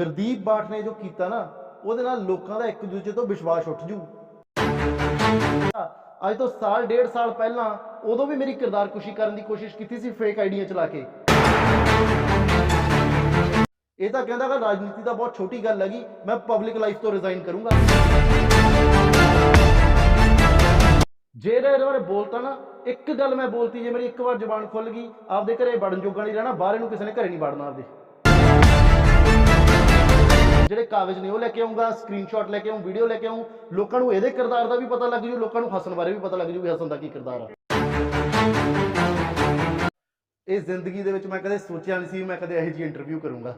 ਗੁਰਦੀਪ ਬਾਠ ਨੇ ਜੋ ਕੀਤਾ ਨਾ, ਉਹਦੇ ਨਾਲ ਲੋਕਾਂ ਦਾ ਇੱਕ ਦੂਜੇ ਤੋਂ ਵਿਸ਼ਵਾਸ ਉੱਠ ਜੂ। ਅੱਜ ਤੋਂ ਸਾਲ, ਡੇਢ ਸਾਲ ਪਹਿਲਾਂ ਉਦੋਂ ਵੀ ਮੇਰੀ ਕਿਰਦਾਰ ਕੁਸ਼ੀ ਕਰਨ ਦੀ ਕੋਸ਼ਿਸ਼ ਕੀਤੀ ਸੀ ਫੇਕ ਆਈਡੀਆਂ ਚਲਾ ਕੇ। ਇਹ ਤਾਂ ਕਹਿੰਦਾ ਕਿ ਰਾਜਨੀਤੀ ਦਾ ਬਹੁਤ ਛੋਟੀ ਗੱਲ ਹੈਗੀ, ਮੈਂ ਪਬਲਿਕ ਲਾਈਫ ਤੋਂ ਰਿਜ਼ਾਈਨ ਕਰੂੰਗਾ। ਜੇ ਇਹਦੇ ਬਾਰੇ ਬੋਲਤਾ ਨਾ, ਇੱਕ ਗੱਲ ਮੈਂ ਬੋਲਤੀ, ਜੇ ਮੇਰੀ ਇੱਕ ਵਾਰ ਜ਼ੁਬਾਨ ਖੁੱਲ ਗਈ, ਆਪਦੇ ਘਰੇ ਵੜਨ ਜੋਗਾ ਨਹੀਂ ਰਹਿਣਾ, ਬਾਹਰ ਇਹਨੂੰ ਕਿਸੇ ਨੇ ਘਰੇ ਨਹੀਂ ਵੜਨਾ ਆਪਦੇ। ਜਿਹੜੇ ਕਾਗਜ਼ ਨੇ ਉਹ ਲੈ ਕੇ ਆਉਂਗਾ ਸਕਰੀਨਸ਼ਾਟ ਲੈ ਕੇ ਆਉਂ ਵੀਡੀਓ ਲੈ ਕੇ ਆਉਂ ਲੋਕਾਂ ਨੂੰ ਇਹਦੇ ਕਿਰਦਾਰ ਦਾ ਵੀ ਪਤਾ ਲੱਗ ਜੂ, ਲੋਕਾਂ ਨੂੰ ਹਸਨ ਬਾਰੇ ਵੀ ਪਤਾ ਲੱਗ ਜੂ ਵੀ ਹਸਨ ਦਾ ਕੀ ਕਿਰਦਾਰ ਆ। ਇਹ ਜ਼ਿੰਦਗੀ ਦੇ ਵਿੱਚ ਮੈਂ ਕਦੇ ਸੋਚਿਆ ਨਹੀਂ ਸੀ, ਮੈਂ ਕਦੇ ਇਹੋ ਜਿਹੀ ਇੰਟਰਵਿਊ ਕਰੂੰਗਾ।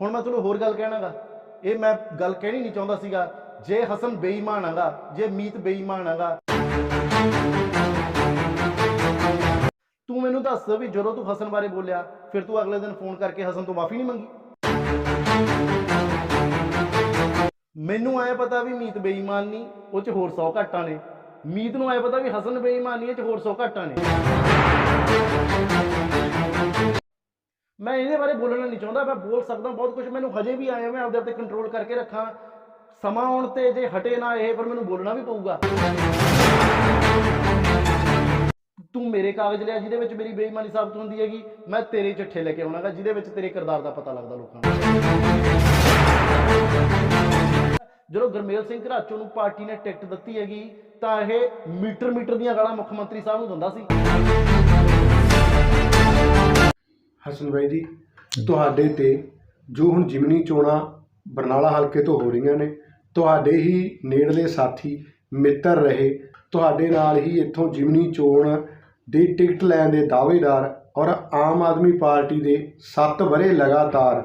ਹੁਣ ਮੈਂ ਤੁਹਾਨੂੰ ਹੋਰ ਗੱਲ ਕਹਿਣਾਗਾ। ਇਹ ਮੈਂ ਗੱਲ ਕਹਿਣੀ ਨਹੀਂ ਚਾਹੁੰਦਾ ਸੀਗਾ, ਜੇ ਹਸਨ ਬੇਈਮਾਨ ਹੈਗਾ ਜੇ ਮੀਤ ਬੇਈਮਾਨ ਹੈਗਾ ਤੂੰ ਮੈਨੂੰ ਦੱਸ ਵੀ ਜਦੋਂ ਤੂੰ ਹਸਨ ਬਾਰੇ ਬੋਲਿਆ, ਫਿਰ ਤੂੰ ਅਗਲੇ ਦਿਨ ਫੋਨ ਕਰਕੇ ਹਸਨ ਤੋਂ ਮਾਫੀ ਨਹੀਂ ਮੰਗੀ? ਮੈਨੂੰ ਆਇਆ ਪਤਾ ਵੀ ਮੀਤ ਬੇਈਮਾਨ ਨਹੀਂ ਉਹ ਚ ਹੋਰ 100 ਘਾਟਾਂ ਨੇ ਮੀਤ ਨੂੰ ਆਇਆ ਪਤਾ ਵੀ ਹਸਨ ਬੇਈਮਾਨੀ ਨਹੀਂ ਚ ਹੋਰ 100 ਘਾਟਾਂ ਨੇ ਮੈਂ ਇਹਦੇ ਬਾਰੇ ਬੋਲਣਾ ਨਹੀਂ ਚਾਹੁੰਦਾ, ਮੈਂ ਬੋਲ ਸਕਦਾ ਬਹੁਤ ਕੁਝ ਮੈਨੂੰ ਹਜੇ ਵੀ ਆਇਆ ਮੈਂ ਆਪਦੇ ਆਪ ਤੇ ਕੰਟਰੋਲ ਕਰਕੇ ਰੱਖਾਂ। ਸਮਾਂ ਆਉਣ ਤੇ ਜੇ ਹਟੇ ਨਾ ਇਹ ਪਰ ਮੈਨੂੰ ਬੋਲਣਾ ਵੀ ਪਊਗਾ। ਤੂੰ ਮੇਰੇ ਕਾਗਜ਼ ਲਿਆ ਜਿਹਦੇ ਵਿੱਚ ਮੇਰੀ ਬੇਈਮਾਨੀ ਸਾਬਤ ਹੁੰਦੀ ਹੈਗੀ, ਮੈਂ ਤੇਰੇ ਚਿੱਠੇ ਲੈ ਕੇ ਆਉਣਾਗਾ, ਜਿਹਦੇ ਵਿੱਚ ਤੇਰੇ ਕਿਰਦਾਰ ਦਾ ਪਤਾ ਲੱਗਦਾ ਲੋਕਾਂ ਨੂੰ। ਜਦੋਂ ਗੁਰਮੇਲ ਸਿੰਘ ਘਰਾਚੋ ਨੂੰ ਪਾਰਟੀ ਨੇ ਟਿਕਟ ਦਿੱਤੀ ਹੈਗੀ, ਤਾਂ ਇਹ ਮੀਟਰ ਮੀਟਰ ਦੀਆਂ ਗਾਲਾਂ ਮੁੱਖ ਮੰਤਰੀ ਸਾਹਿਬ ਨੂੰ ਦਿੰਦਾ ਸੀ। ਹਸਨ ਬਾਈ ਜੀ, ਤੁਹਾਡੇ ਤੇ ਜੋ ਹੁਣ ਜਿਮਨੀ ਚੋਣਾਂ ਬਰਨਾਲਾ ਹਲਕੇ ਤੋਂ ਹੋ ਰਹੀਆਂ ਨੇ, ਤੁਹਾਡੇ ਹੀ ਨੇੜਲੇ ਸਾਥੀ ਮਿੱਤਰ ਰਹੇ, ਤੁਹਾਡੇ ਨਾਲ ਹੀ ਇੱਥੋਂ ਜਿਮਨੀ ਚੋਣ ਦੀ ਟਿਕਟ ਲੈਣ ਦੇ ਦਾਅਵੇਦਾਰ ਔਰ ਆਮ ਆਦਮੀ ਪਾਰਟੀ ਦੇ 7 ਵਰੇ ਲਗਾਤਾਰ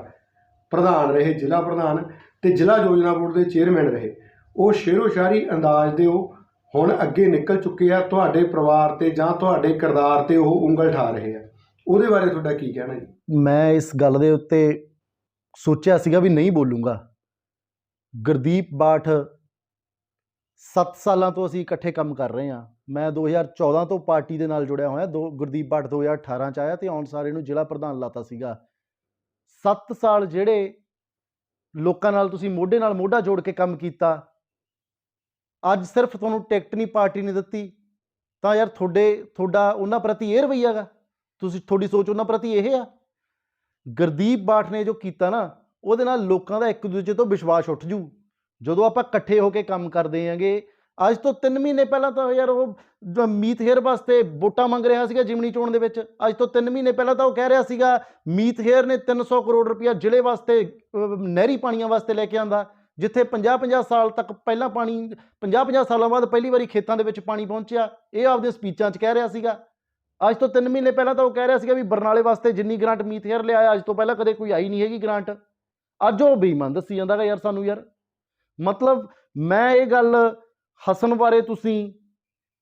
ਪ੍ਰਧਾਨ ਰਹੇ, ਜ਼ਿਲ੍ਹਾ ਪ੍ਰਧਾਨ ਤੇ ਜ਼ਿਲ੍ਹਾ ਯੋਜਨਾ ਬੋਰਡ ਦੇ ਚੇਅਰਮੈਨ ਰਹੇ। ਉਹ ਸ਼ੇਰੋ ਸ਼ਾਇਰੀ ਅੰਦਾਜ਼ ਦੇ ਉਹ ਹੁਣ ਅੱਗੇ ਨਿਕਲ ਚੁੱਕੇ ਆ ਤੁਹਾਡੇ ਪਰਿਵਾਰ ਤੇ ਜਾਂ ਤੁਹਾਡੇ ਕਿਰਦਾਰ ਤੇ ਉਹ ਉਂਗਲ ਠਾ ਰਹੇ ਆ। ਉਹਦੇ ਬਾਰੇ ਤੁਹਾਡਾ ਕੀ ਕਹਿਣਾ ਜੀ? ਮੈਂ ਇਸ ਗੱਲ ਦੇ ਉੱਤੇ ਸੋਚਿਆ ਸੀਗਾ ਵੀ ਨਹੀਂ ਬੋਲੂੰਗਾ। ਗੁਰਦੀਪ ਬਾਠ 7 ਸਾਲਾਂ ਤੋਂ ਅਸੀਂ ਇਕੱਠੇ ਕੰਮ ਕਰ ਰਹੇ ਹਾਂ। ਮੈਂ 2014 ਤੋਂ ਪਾਰਟੀ ਦੇ ਨਾਲ ਜੁੜਿਆ ਹੋਇਆ, ਦੋ, ਗੁਰਦੀਪ ਬਾਠ 2018 ਚ ਆਇਆ ਤੇ ਆਉਣ ਸਾਰੇ ਨੂੰ ਜ਼ਿਲ੍ਹਾ ਪ੍ਰਧਾਨ ਲਾਤਾ ਸੀਗਾ। 7 ਸਾਲ ਜਿਹੜੇ ਲੋਕਾਂ ਨਾਲ ਤੁਸੀਂ ਮੋਢੇ ਨਾਲ ਮੋਢਾ ਜੋੜ ਕੇ ਕੰਮ ਕੀਤਾ, ਅੱਜ ਸਿਰਫ ਤੁਹਾਨੂੰ ਟਿਕਟ ਨਹੀਂ, ਪਾਰਟੀ ਨੇ ਦਿੱਤੀ, ਤਾਂ ਯਾਰ ਤੁਹਾਡੇ, ਤੁਹਾਡਾ ਉਹਨਾਂ ਪ੍ਰਤੀ ਇਹ ਰਵੱਈਆ ਗਾ, ਤੁਸੀਂ, ਤੁਹਾਡੀ ਸੋਚ ਉਹਨਾਂ ਪ੍ਰਤੀ ਇਹ ਆ। ਗੁਰਦੀਪ ਬਾਠ ਨੇ ਜੋ ਕੀਤਾ ਨਾ, ਉਹਦੇ ਨਾਲ ਲੋਕਾਂ ਦਾ ਇੱਕ ਦੂਜੇ ਤੋਂ ਵਿਸ਼ਵਾਸ ਉੱਠ ਜੂ। ਜਦੋਂ ਆਪਾਂ ਇਕੱਠੇ ਹੋ ਕੇ ਕੰਮ ਕਰਦੇ ਆਂਗੇ ਅੱਜ ਤੋਂ 3 ਮਹੀਨੇ ਪਹਿਲਾਂ ਤਾਂ ਯਾਰ ਉਹ ਜ- ਮੀਤ ਹੇਅਰ ਵਾਸਤੇ ਵੋਟਾਂ ਮੰਗ ਰਿਹਾ ਸੀਗਾ ਜਿਮਨੀ ਚੋਣ ਦੇ ਵਿੱਚ। ਅੱਜ ਤੋਂ 3 ਮਹੀਨੇ ਪਹਿਲਾਂ ਤਾਂ ਉਹ ਕਹਿ ਰਿਹਾ ਸੀਗਾ, ਮੀਤ ਹੇਅਰ ਨੇ 300 ਕਰੋੜ ਰੁਪਇਆ ਜ਼ਿਲ੍ਹੇ ਵਾਸਤੇ ਨਹਿਰੀ ਪਾਣੀਆਂ ਵਾਸਤੇ ਲੈ ਕੇ ਆਂਦਾ, ਜਿੱਥੇ 50-50 ਸਾਲ ਤੱਕ ਪਹਿਲਾਂ ਪਾਣੀ 50-50 ਸਾਲਾਂ ਬਾਅਦ ਪਹਿਲੀ ਵਾਰੀ ਖੇਤਾਂ ਦੇ ਵਿੱਚ ਪਾਣੀ ਪਹੁੰਚਿਆ, ਇਹ ਆਪਦੇ ਸਪੀਚਾਂ 'ਚ ਕਹਿ ਰਿਹਾ ਸੀਗਾ। ਅੱਜ ਤੋਂ 3 ਮਹੀਨੇ ਪਹਿਲਾਂ ਤਾਂ ਉਹ ਕਹਿ ਰਿਹਾ ਸੀਗਾ ਵੀ ਬਰਨਾਲੇ ਵਾਸਤੇ ਜਿੰਨੀ ਗ੍ਰਾਂਟ ਮੀਤ ਹੇਅਰ ਲਿਆਇਆ, ਅੱਜ ਤੋਂ ਪਹਿਲਾਂ ਕਦੇ ਕੋਈ ਆਈ ਨਹੀਂ ਹੈਗੀ ਗ੍ਰਾਂਟ। ਅੱਜ ਉਹ ਬੇਈਮਾਨ ਦੱਸੀ ਜਾਂਦਾਗਾ ਯਾਰ ਸਾਨੂੰ ਯਾਰ। ਮਤਲਬ ਮੈਂ ਇਹ ਗੱਲ ਹਸਨ ਬਾਰੇ ਤੁਸੀਂ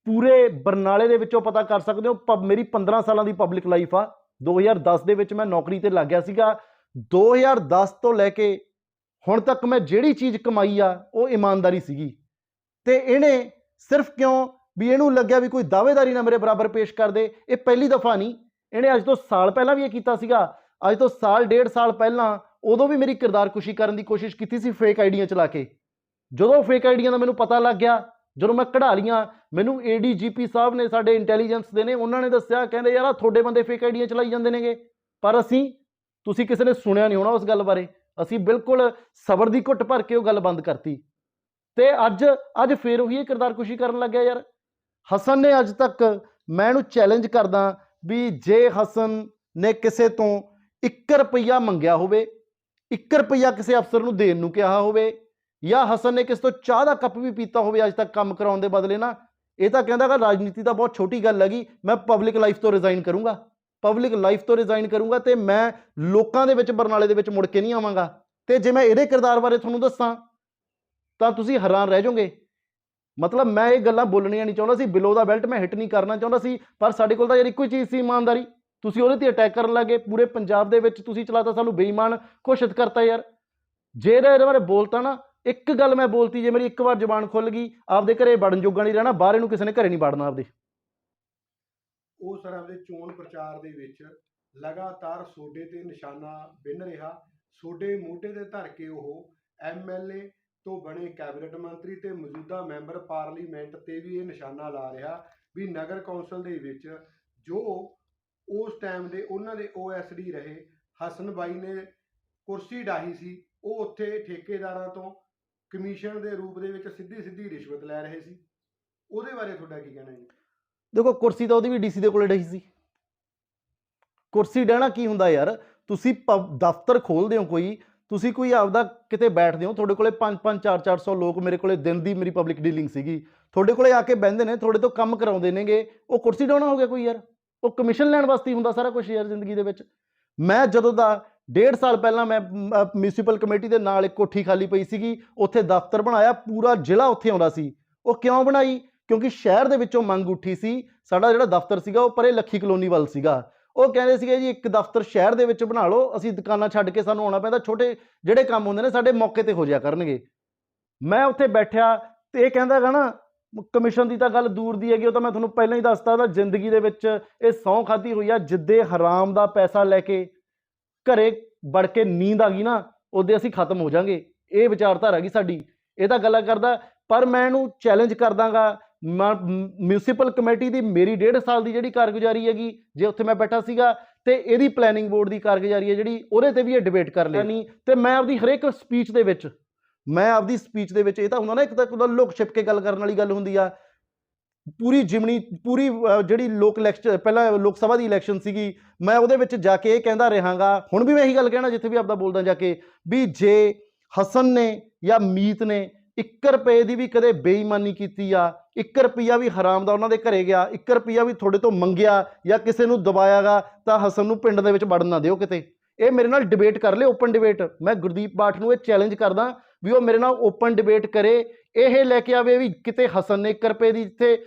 ਪੂਰੇ ਬਰਨਾਲੇ ਦੇ ਵਿੱਚੋਂ ਪਤਾ ਕਰ ਸਕਦੇ ਹੋ। ਪ- ਮੇਰੀ 15 ਸਾਲਾਂ ਦੀ ਪਬਲਿਕ ਲਾਈਫ ਆ। 2010 ਦੇ ਵਿੱਚ ਮੈਂ ਨੌਕਰੀ ਤੇ ਲੱਗ ਗਿਆ ਸੀਗਾ। 2010 ਤੋਂ ਲੈ ਕੇ ਹੁਣ ਤੱਕ ਮੈਂ ਜਿਹੜੀ ਚੀਜ਼ ਕਮਾਈ ਆ, ਉਹ ਇਮਾਨਦਾਰੀ ਸੀਗੀ। ਤੇ ਇਹਨੇ ਸਿਰਫ ਕਿਉਂ? ਵੀ ਇਹਨੂੰ ਲੱਗਿਆ ਵੀ ਕੋਈ ਦਾਅਵੇਦਾਰੀ ਨਾ ਮੇਰੇ ਬਰਾਬਰ ਪੇਸ਼ ਕਰ ਦੇ। ਇਹ ਪਹਿਲੀ ਦਫਾ ਨਹੀਂ। ਇਹਨੇ ਅੱਜ ਤੋਂ ਸਾਲ ਪਹਿਲਾਂ ਵੀ ਇਹ ਕੀਤਾ ਸੀਗਾ। ਅੱਜ ਤੋਂ ਸਾਲ, ਡੇਢ ਸਾਲ ਪਹਿਲਾਂ ਉਦੋਂ ਵੀ ਮੇਰੀ ਕਿਰਦਾਰ ਕੁਸ਼ੀ ਕਰਨ ਦੀ ਕੋਸ਼ਿਸ਼ ਕੀਤੀ ਸੀ ਫੇਕ ਆਈਡੀਆਂ ਚਲਾ ਕੇ। ਜਦੋਂ ਫੇਕ ਆਈਡੀਆਂ ਦਾ ਮੈਨੂੰ ਪਤਾ ਲੱਗ ਗਿਆ, ਜਦੋਂ ਮੈਂ ਕਢਾ ਲੀਆਂ ਮੈਨੂੰ ਏਡੀਜੀਪੀ ਸਾਹਿਬ ਨੇ ਸਾਡੇ ਇੰਟੈਲੀਜੈਂਸ ਦੇ ਨੇ, ਉਹਨਾਂ ਨੇ ਦੱਸਿਆ, ਕਹਿੰਦੇ ਯਾਰ ਆ ਤੁਹਾਡੇ ਬੰਦੇ ਫੇਕ ਆਈਡੀਆਂ ਚਲਾਈ ਜਾਂਦੇ ਨੇਗੇ। ਪਰ ਅਸੀਂ, ਤੁਸੀਂ ਕਿਸੇ ਨੇ ਸੁਣਿਆ ਨਹੀਂ ਹੋਣਾ ਉਸ ਗੱਲ ਬਾਰੇ। ਅਸੀਂ ਬਿਲਕੁਲ ਸਬਰ ਦੀ ਘੁੱਟ ਭਰ ਕੇ ਉਹ ਗੱਲ ਬੰਦ ਕਰਤੀ। ਤੇ ਅੱਜ ਅੱਜ ਫੇਰ ਉਹੀ ਇਹ ਕਿਰਦਾਰ ਕੁਸ਼ੀ ਕਰਨ ਲੱਗਿਆ ਯਾਰ। ਹਸਨ ਨੇ ਅੱਜ ਤੱਕ ਮੈਂ ਇਹਨੂੰ ਚੈਲੰਜ ਕਰਦਾ ਵੀ ਜੇ ਹਸਨ ਨੇ ਕਿਸੇ ਤੋਂ 1 ਰੁਪਈਆ ਮੰਗਿਆ ਹੋਵੇ 1 ਰੁਪਈਆ ਕਿਸੇ ਅਫਸਰ ਨੂੰ ਦੇਣ ਨੂੰ ਕਿਹਾ ਹੋਵੇ ਜਾਂ ਹਸਨ ਨੇ ਕਿਸ ਤੋਂ ਚਾਹ ਦਾ ਕੱਪ ਵੀ ਪੀਤਾ ਹੋਵੇ ਅੱਜ ਤੱਕ ਕੰਮ ਕਰਾਉਣ ਦੇ ਬਦਲੇ ਨਾ, ਇਹ ਤਾਂ ਕਹਿੰਦਾ ਕਿ ਰਾਜਨੀਤੀ ਤਾਂ ਬਹੁਤ ਛੋਟੀ ਗੱਲ ਹੈਗੀ, ਮੈਂ ਪਬਲਿਕ ਲਾਈਫ ਤੋਂ ਰਿਜ਼ਾਈਨ ਕਰੂੰਗਾ। ਪਬਲਿਕ ਲਾਈਫ ਤੋਂ ਰਿਜ਼ਾਈਨ ਕਰੂੰਗਾ ਤੇ ਮੈਂ ਲੋਕਾਂ ਦੇ ਵਿੱਚ ਬਰਨਾਲੇ ਦੇ ਵਿੱਚ ਮੁੜ ਕੇ ਨਹੀਂ ਆਵਾਂਗਾ। ਤੇ ਜੇ ਮੈਂ ਇਹਦੇ ਕਿਰਦਾਰ ਬਾਰੇ ਤੁਹਾਨੂੰ ਦੱਸਾਂ, ਤਾਂ ਤੁਸੀਂ ਹੈਰਾਨ ਰਹਿ ਜਾਓਗੇ। ਮਤਲਬ ਮੈਂ ਇਹ ਗੱਲਾਂ ਬੋਲਣੀਆਂ ਨਹੀਂ ਚਾਹੁੰਦਾ ਸੀ ਬਿਲੋ ਦਾ ਬੈਲਟ ਮੈਂ ਹਿੱਟ ਨਹੀਂ ਕਰਨਾ ਚਾਹੁੰਦਾ ਸੀ, ਪਰ ਸਾਡੇ ਕੋਲ ਤਾਂ ਯਾਰ ਇੱਕੋ ਹੀ ਚੀਜ਼ ਸੀ ਇਮਾਨਦਾਰੀ। ਤੁਸੀਂ ਉਹਦੇ ਤੇ ਅਟੈਕ ਕਰਨ ਲੱਗੇ, ਪੂਰੇ ਪੰਜਾਬ ਦੇ ਵਿੱਚ ਤੁਸੀਂ ਚਲਾਤਾ ਸਾਨੂੰ ਬੇਈਮਾਨ, ਘੋਸ਼ਿਤ ਕਰਤਾ ਯਾਰ। ਜੇ ਇਹਦੇ ਇਹਦੇ ਬਾਰੇ ਬੋਲਤਾ ਨਾ ਇੱਕ ਗੱਲ ਮੈਂ ਬੋਲਤੀ, ਜੇ ਮੇਰੀ ਇੱਕ ਵਾਰ ਜ਼ੁਬਾਨ ਖੁੱਲ ਗਈ, ਆਪਦੇ ਘਰੇ ਵੜਨ ਜੋਗਾ ਨਹੀਂ ਰਹਿਣਾ, ਬਾਹਰ ਇਹਨੂੰ ਕਿਸੇ ਨੇ ਘਰੇ ਨਹੀਂ ਵੜਨਾ ਆਪਦੇ। ਉਹ ਸਰ ਆਪਦੇ ਚੋਣ ਪ੍ਰਚਾਰ ਦੇ ਵਿੱਚ ਲਗਾਤਾਰ ਸੋਡੇ ਤੇ ਨਿਸ਼ਾਨਾ ਬਿੰਨ ਰਿਹਾ। ਸੋਡੇ ਮੋਢੇ ਤੇ ਧਰ ਕੇ ਉਹ ਐਮਐਲਏ ਤੋਂ ਬਣੇ ਕੈਬਨਿਟ ਮੰਤਰੀ ਤੇ ਮੌਜੂਦਾ ਮੈਂਬਰ ਪਾਰਲੀਮੈਂਟ ਤੇ ਵੀ ਇਹ ਨਿਸ਼ਾਨਾ ਲਾ ਰਿਹਾ ਵੀ ਨਗਰ ਕੌਂਸਲ ਦੇ ਵਿੱਚ ਜੋ ਉਸ ਟਾਈਮ ਦੇ ਉਹਨਾਂ ਦੇ ਓਐਸਡੀ ਰਹੇ, ਹਸਨ ਬਾਈ ਨੇ ਕੁਰਸੀ ਡਾਹੀ ਸੀ, ਉਹ ਉੱਥੇ ਠੇਕੇਦਾਰਾਂ ਤੋਂ ਕਮਿਸ਼ਨ ਦੇ ਰੂਪ ਦੇ ਵਿੱਚ ਸਿੱਧੀ ਸਿੱਧੀ ਰਿਸ਼ਵਤ ਲੈ ਰਹੇ ਸੀ। ਉਹਦੇ ਬਾਰੇ ਤੁਹਾਡਾ ਕੀ ਕਹਿਣਾ ਜੀ? ਦੇਖੋ, ਕੁਰਸੀ ਤਾਂ ਉਹਦੀ ਵੀ ਡੀਸੀ ਦੇ ਕੋਲੇ ਡਹੀ ਸੀ। ਕੁਰਸੀ ਡਹਿਣਾ ਕੀ ਹੁੰਦਾ ਯਾਰ? ਤੁਸੀਂ ਦਫ਼ਤਰ ਖੋਲਦੇ ਹੋ ਕੋਈ, ਤੁਸੀਂ ਕੋਈ ਆਪਦਾ ਕਿਤੇ ਬੈਠਦੇ ਹੋ, ਤੁਹਾਡੇ ਕੋਲੇ 5 5 4 400 ਲੋਕ ਮੇਰੇ ਕੋਲੇ ਦਿਨ ਦੀ ਮੇਰੀ ਪਬਲਿਕ ਡੀਲਿੰਗ ਸੀਗੀ। ਤੁਹਾਡੇ ਕੋਲੇ ਆ ਕੇ ਬਹਿੰਦੇ ਨੇ, ਤੁਹਾਡੇ ਤੋਂ ਕੰਮ ਕਰਾਉਂਦੇ ਨੇਗੇ। ਉਹ ਕੁਰਸੀ ਡਾਉਣਾ ਹੋ ਗਿਆ ਕੋਈ ਯਾਰ? ਉਹ ਕਮਿਸ਼ਨ ਲੈਣ ਵਾਸਤੇ ਹੁੰਦਾ ਸਾਰਾ ਕੁਝ ਯਾਰ ਜ਼ਿੰਦਗੀ ਦੇ ਵਿੱਚ। ਮੈਂ ਜਦੋਂ ਦਾ ਡੇਢ ਸਾਲ ਪਹਿਲਾਂ ਮੈਂ ਮਿਊਨਿਸਪਲ ਕਮੇਟੀ ਦੇ ਨਾਲ ਇੱਕ ਕੋਠੀ ਖਾਲੀ ਪਈ ਸੀਗੀ, ਉੱਥੇ ਦਫ਼ਤਰ ਬਣਾਇਆ, ਪੂਰਾ ਜ਼ਿਲ੍ਹਾ ਉੱਥੇ ਆਉਂਦਾ ਸੀ। ਉਹ ਕਿਉਂ ਬਣਾਈ? ਕਿਉਂਕਿ ਸ਼ਹਿਰ ਦੇ ਵਿੱਚੋਂ ਮੰਗ ਉੱਠੀ ਸੀ, ਸਾਡਾ ਜਿਹੜਾ ਦਫ਼ਤਰ ਸੀਗਾ, ਉਹ ਪਰੇ ਲੱਖੀ ਕਲੋਨੀ ਵੱਲ ਸੀਗਾ। ਉਹ ਕਹਿੰਦੇ ਸੀਗੇ ਜੀ, ਇੱਕ ਦਫ਼ਤਰ ਸ਼ਹਿਰ ਦੇ ਵਿੱਚ ਬਣਾ ਲਓ, ਅਸੀਂ ਦੁਕਾਨਾਂ ਛੱਡ ਕੇ ਸਾਨੂੰ ਆਉਣਾ ਪੈਂਦਾ, ਛੋਟੇ ਜਿਹੜੇ ਕੰਮ ਹੁੰਦੇ ਨੇ, ਸਾਡੇ ਮੌਕੇ ਤੇ ਹੋ ਜਾਇਆ ਕਰਨਗੇ। ਮੈਂ ਉੱਥੇ ਬੈਠਿਆ, ਤੇ ਇਹ ਕਹਿੰਦਾ ਹੈਗਾ ਨਾ, ਕਮਿਸ਼ਨ ਦੀ ਤਾਂ ਗੱਲ ਦੂਰ ਦੀ ਹੈਗੀ, ਉਹ ਤਾਂ ਮੈਂ ਤੁਹਾਨੂੰ ਪਹਿਲਾਂ ਹੀ ਦੱਸਤਾ ਤਾਂ ਜ਼ਿੰਦਗੀ ਦੇ ਵਿੱਚ ਇਹ ਸਹੁੰ ਖਾਧੀ ਹੋਈ ਆ, ਜਿੱਦੇ ਹਰਾਮ ਦਾ ਪੈਸਾ ਲੈ ਕੇ ਘਰੇ ਵੜ ਕੇ ਨੀਂਦ ਆ ਗਈ ਨਾ ਉਹਦੇ ਅਸੀਂ ਖਤਮ ਹੋ ਜਾਾਂਗੇ। ਇਹ ਵਿਚਾਰਧਾਰਾ ਹੈਗੀ ਸਾਡੀ। ਇਹ ਤਾਂ ਗੱਲਾਂ ਕਰਦਾ ਪਰ ਮੈਂ ਇਹਨੂੰ ਚੈਲੰਜ ਕਰਦਾਗਾ। ਮਿਊਨਿਸਪਲ ਕਮੇਟੀ ਦੀ ਮੇਰੀ ਡੇਢ ਸਾਲ ਦੀ ਜਿਹੜੀ ਕਾਰਗੁਜ਼ਾਰੀ ਹੈਗੀ ਜੇ ਉੱਥੇ ਮੈਂ ਬੈਠਾ ਸੀਗਾ ਤੇ ਇਹਦੀ ਪਲੈਨਿੰਗ ਬੋਰਡ ਦੀ ਕਾਰਗੁਜ਼ਾਰੀ ਹੈ ਜਿਹੜੀ ਉਹਦੇ ਤੇ ਵੀ ਇਹ ਡਿਬੇਟ ਕਰ ਲੈਣੀ ਤੇ ਮੈਂ ਆਪਦੀ ਹਰੇਕ ਸਪੀਚ ਦੇ ਵਿੱਚ ਮੈਂ ਆਪਦੀ ਸਪੀਚ ਦੇ ਵਿੱਚ ਇਹ ਤਾਂ ਹੁੰਦਾ ਨਾ ਇੱਕ ਤਾਂ ਉਹਦਾ ਲੁਕ ਛਿਪ ਕੇ ਗੱਲ ਕਰਨ ਵਾਲੀ ਗੱਲ ਹੁੰਦੀ ਆ। ਪੂਰੀ ਜਿਮਣੀ, ਪੂਰੀ ਜਿਹੜੀ ਲੋਕ ਇਲੈਕਸ਼ਨ ਪਹਿਲਾਂ ਲੋਕ ਸਭਾ ਦੀ ਇਲੈਕਸ਼ਨ ਸੀਗੀ, ਮੈਂ ਉਹਦੇ ਵਿੱਚ ਜਾ ਕੇ ਇਹ ਕਹਿੰਦਾ ਰਹਾਂਗਾ, ਹੁਣ ਵੀ ਮੈਂ ਇਹੀ ਗੱਲ ਕਹਿਣਾ ਜਿੱਥੇ ਵੀ ਆਪਦਾ ਬੋਲਦਾ ਜਾ ਕੇ, ਵੀ ਜੇ ਹਸਨ ਨੇ ਜਾਂ ਮੀਤ ਨੇ 1 ਰੁਪਏ ਦੀ ਵੀ ਕਦੇ ਬੇਈਮਾਨੀ ਕੀਤੀ ਆ 1 ਰੁਪਿਆ ਵੀ ਹਰਾਮ ਦਾ ਉਹਨਾਂ ਦੇ ਘਰੇ ਗਿਆ 1 ਰੁਪਿਆ ਵੀ ਤੁਹਾਡੇ ਤੋਂ ਮੰਗਿਆ ਜਾਂ ਕਿਸੇ ਨੂੰ ਦਬਾਇਆਗਾ, ਤਾਂ ਹਸਨ ਨੂੰ ਪਿੰਡ ਦੇ ਵਿੱਚ ਵੜਨ ਨਾ ਦਿਓ ਕਿਤੇ। ਇਹ ਮੇਰੇ ਨਾਲ ਡਿਬੇਟ ਕਰ ਲੈ ਓਪਨ ਡਿਬੇਟ ਮੈਂ ਗੁਰਦੀਪ ਬਾਠ ਨੂੰ ਇਹ ਚੈਲੰਜ ਕਰਦਾ ਵੀ ਉਹ ਮੇਰੇ ਨਾਲ ਓਪਨ ਡਿਬੇਟ ਕਰੇ, ਇਹ ਲੈ ਕੇ ਆਵੇ ਵੀ ਕਿਤੇ ਹਸਨ ਨੇ 1 ਰੁਪਏ ਦੀ ਜਿੱਥੇ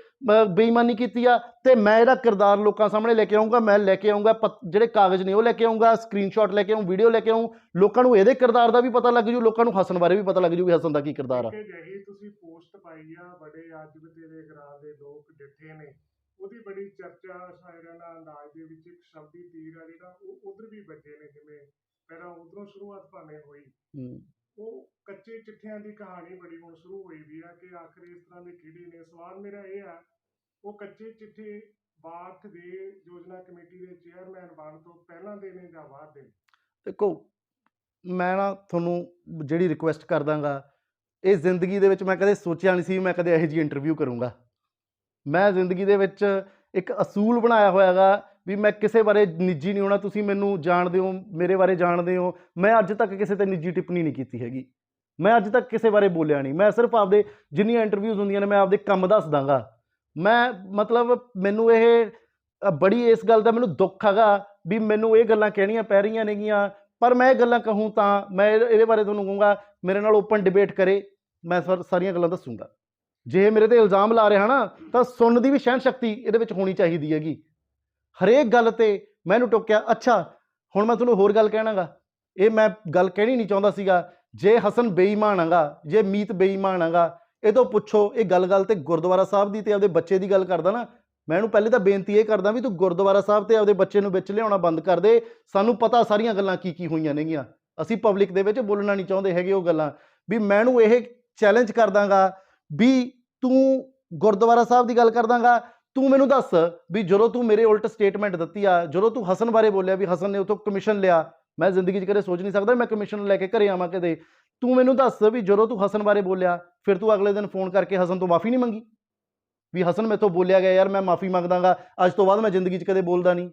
ਬੇਈਮਾਨੀ ਕੀਤੀ ਆ ਤੇ ਮੈਂ ਇਹਦਾ ਕਿਰਦਾਰ ਲੋਕਾਂ ਸਾਹਮਣੇ ਲੈ ਕੇ ਆਉਂਗਾ ਮੈਂ ਲੈ ਕੇ ਆਉਂਗਾ ਜਿਹੜੇ ਕਾਗਜ਼ ਨੇ ਉਹ ਲੈ ਕੇ ਆਉਂਗਾ ਸਕਰੀਨਸ਼ਾਟ ਲੈ ਕੇ ਆਉਂ ਵੀਡੀਓ ਲੈ ਕੇ ਆਉਂ ਲੋਕਾਂ ਨੂੰ ਇਹਦੇ ਕਿਰਦਾਰ ਦਾ ਵੀ ਪਤਾ ਲੱਗ ਜੂ ਲੋਕਾਂ ਨੂੰ ਹਸਨ ਬਾਰੇ ਵੀ ਪਤਾ ਲੱਗ ਜੂ ਵੀ ਹਸਨ ਦਾ ਕੀ ਕਿਰਦਾਰ ਆ। ਜਿਹੀ ਤੁਸੀਂ ਪੋਸਟ ਪਾਈ ਆ ਬੜੇ ਅੱਜ ਵੀ ਤੇਰੇ ਗਰਾਂ ਦੇ ਲੋਕ ਡਿੱਠੇ ਨੇ। ਉਹਦੀ ਬੜੀ ਚਰਚਾ ਸ਼ਾਇਰਾਨਾ ਅੰਦਾਜ਼ ਦੇ ਵਿੱਚ ਇੱਕ ਸ਼ਬਦੀ ਤੀਰ ਆ ਜਿਹੜਾ ਉਹ ਉਧਰ ਵੀ ਵੱਜੇ ਨੇ ਜਿਵੇਂ ਪਹਿਲਾਂ ਉਧਰੋਂ ਸ਼ੁਰੂਆਤ ਭਾਵੇਂ ਹੋਈ। ਹੂੰ। ਉਹ ਕੱਚੇ ਚਿੱਠਿਆਂ ਦੀ ਕਹਾਣੀ ਬੜੀ ਹੁਣ ਸ਼ੁਰੂ ਹੋਈ ਵੀ ਆ ਕਿ ਆਖਰ ਇਸ ਤਰ੍ਹਾਂ ਦੇ ਕਿਹੜੇ ਨੇ? ਸਵਾਲ ਮੇਰਾ ਇਹ ਆ, ਉਹ ਕੱਚੇ ਚਿੱਠੇ ਬਾਠ ਦੇ ਯੋਜਨਾ ਕਮੇਟੀ ਦੇ ਚੇਅਰਮੈਨ ਬਣ ਤੋਂ ਪਹਿਲਾਂ ਦੇ ਨੇ ਜਾਂ ਬਾਅਦ ਦੇ ਦੇਖੋ, ਮੈਂ ਨਾ ਤੁਹਾਨੂੰ ਜਿਹੜੀ ਰਿਕੁਐਸਟ ਕਰਦਾਗਾ, ਇਹ ਜ਼ਿੰਦਗੀ ਦੇ ਵਿੱਚ ਮੈਂ ਕਦੇ ਸੋਚਿਆ ਨਹੀਂ ਸੀ ਮੈਂ ਕਦੇ ਇਹੋ ਜਿਹੀ ਇੰਟਰਵਿਊ ਕਰੂੰਗਾ। ਮੈਂ ਜ਼ਿੰਦਗੀ ਦੇ ਵਿੱਚ ਇੱਕ ਅਸੂਲ ਬਣਾਇਆ ਹੋਇਆਗਾ ਵੀ ਮੈਂ ਕਿਸੇ ਬਾਰੇ ਨਿੱਜੀ ਨਹੀਂ ਹੋਣਾ, ਤੁਸੀਂ ਮੈਨੂੰ ਜਾਣਦੇ ਹੋ, ਮੇਰੇ ਬਾਰੇ ਜਾਣਦੇ ਹੋ। ਮੈਂ ਅੱਜ ਤੱਕ ਕਿਸੇ ਤੇ ਨਿੱਜੀ ਟਿੱਪਣੀ ਨਹੀਂ ਕੀਤੀ ਹੈਗੀ। ਮੈਂ ਅੱਜ ਤੱਕ ਕਿਸੇ ਬਾਰੇ ਬੋਲਿਆ ਨਹੀਂ। ਮੈਂ ਸਿਰਫ ਆਪਦੇ ਜਿੰਨੀਆਂ ਇੰਟਰਵਿਊਜ਼ ਹੁੰਦੀਆਂ ਨੇ, ਮੈਂ ਆਪਦੇ ਕੰਮ ਦੱਸ ਦਾਂਗਾ ਮੈਂ ਮਤਲਬ ਮੈਨੂੰ ਇਹ ਬੜੀ ਇਸ ਗੱਲ ਦਾ ਮੈਨੂੰ ਦੁੱਖ ਹੈਗਾ ਵੀ ਮੈਨੂੰ ਇਹ ਗੱਲਾਂ ਕਹਿਣੀਆਂ ਪੈ ਰਹੀਆਂ ਨੇਗੀਆਂ। ਪਰ ਮੈਂ ਇਹ ਗੱਲਾਂ ਕਹੂੰ ਤਾਂ ਮੈਂ ਇਹਦੇ ਬਾਰੇ ਤੁਹਾਨੂੰ ਕਹੂੰਗਾ, ਮੇਰੇ ਨਾਲ ਓਪਨ ਡਿਬੇਟ ਕਰੇ, ਮੈਂ ਸਰ, ਸਾਰੀਆਂ ਗੱਲਾਂ ਦੱਸੂੰਗਾ। ਜੇ ਇਹ ਮੇਰੇ ਤੇ ਇਲਜ਼ਾਮ ਲਾ ਰਿਹਾ ਨਾ, ਤਾਂ ਸੁਣਨ ਦੀ ਵੀ ਸਹਿਣ ਸ਼ਕਤੀ ਇਹਦੇ ਵਿੱਚ ਹੋਣੀ ਚਾਹੀਦੀ ਹੈਗੀ। ਹਰੇਕ ਗੱਲ ਤੇ ਮੈਨੂੰ ਟੋਕਿਆ, ਅੱਛਾ, ਹੁਣ ਮੈਂ ਤੁਹਾਨੂੰ ਹੋਰ ਗੱਲ ਕਹਿਣਾਗਾ। ਇਹ ਮੈਂ ਗੱਲ ਕਹਿਣੀ ਨਹੀਂ ਚਾਹੁੰਦਾ ਸੀਗਾ। ਜੇ ਹਸਨ ਬੇਈਮਾਨ ਹੈਗਾ, ਜੇ ਮੀਤ ਬੇਈਮਾਨ ਹੈਗਾ, ਇਹ ਤੋਂ ਪੁੱਛੋ, ਇਹ ਗੱਲ-ਗੱਲ ਤੇ ਗੁਰਦੁਆਰਾ ਸਾਹਿਬ ਦੀ ਤੇ ਆਪਦੇ ਬੱਚੇ ਦੀ ਗੱਲ ਕਰਦਾ ਨਾ। ਮੈਂ ਇਹਨੂੰ ਪਹਿਲੇ ਤਾਂ ਬੇਨਤੀ ਇਹ ਕਰਦਾ ਵੀ ਤੂੰ ਗੁਰਦੁਆਰਾ ਸਾਹਿਬ ਤੇ ਆਪਦੇ ਬੱਚੇ ਨੂੰ ਵਿੱਚ ਲਿਆਉਣਾ ਬੰਦ ਕਰ ਦੇ। ਸਾਨੂੰ ਪਤਾ ਸਾਰੀਆਂ ਗੱਲਾਂ ਕੀ ਕੀ ਹੋਈਆਂ ਨੇਗੀਆਂ। ਅਸੀਂ ਪਬਲਿਕ ਦੇ ਵਿੱਚ ਬੋਲਣਾ ਨਹੀਂ ਚਾਹੁੰਦੇ ਹੈਗੇ ਉਹ ਗੱਲਾਂ। ਵੀ ਮੈਂ ਇਹਨੂੰ ਇਹ ਚੈਲੰਜ ਕਰਦਾਗਾ ਵੀ ਤੂੰ ਗੁਰਦੁਆਰਾ ਸਾਹਿਬ ਦੀ ਗੱਲ ਕਰਦਾਗਾ ਤੂੰ ਮੈਨੂੰ ਦੱਸ ਵੀ ਜਦੋਂ ਤੂੰ ਮੇਰੇ ਉਲਟ ਸਟੇਟਮੈਂਟ ਦਿੱਤੀ ਆ, ਜਦੋਂ ਤੂੰ ਹਸਨ ਬਾਰੇ ਬੋਲਿਆ ਵੀ ਹਸਨ ਨੇ ਉਥੋਂ ਕਮਿਸ਼ਨ ਲਿਆ, ਮੈਂ ਜ਼ਿੰਦਗੀ 'ਚ ਕਦੇ ਸੋਚ ਨਹੀਂ ਸਕਦਾ ਮੈਂ ਕਮਿਸ਼ਨ ਲੈ ਕੇ ਘਰੇ ਆਵਾਂ ਕਦੇ ਤੂੰ ਮੈਨੂੰ ਦੱਸ ਵੀ ਜਦੋਂ ਤੂੰ ਹਸਨ ਬਾਰੇ ਬੋਲਿਆ, ਫਿਰ ਤੂੰ ਅਗਲੇ ਦਿਨ ਫੋਨ ਕਰਕੇ ਹਸਨ ਤੋਂ ਮਾਫੀ ਨਹੀਂ ਮੰਗੀ? ਵੀ ਹਸਨ ਮੇਥੋਂ ਬੋਲਿਆ ਗਿਆ, ਯਾਰ ਮੈਂ ਮਾਫੀ ਮੰਗਦਾਗਾ, ਅੱਜ ਤੋਂ ਬਾਅਦ ਮੈਂ ਜ਼ਿੰਦਗੀ 'ਚ ਕਦੇ ਬੋਲਦਾ ਨਹੀਂ।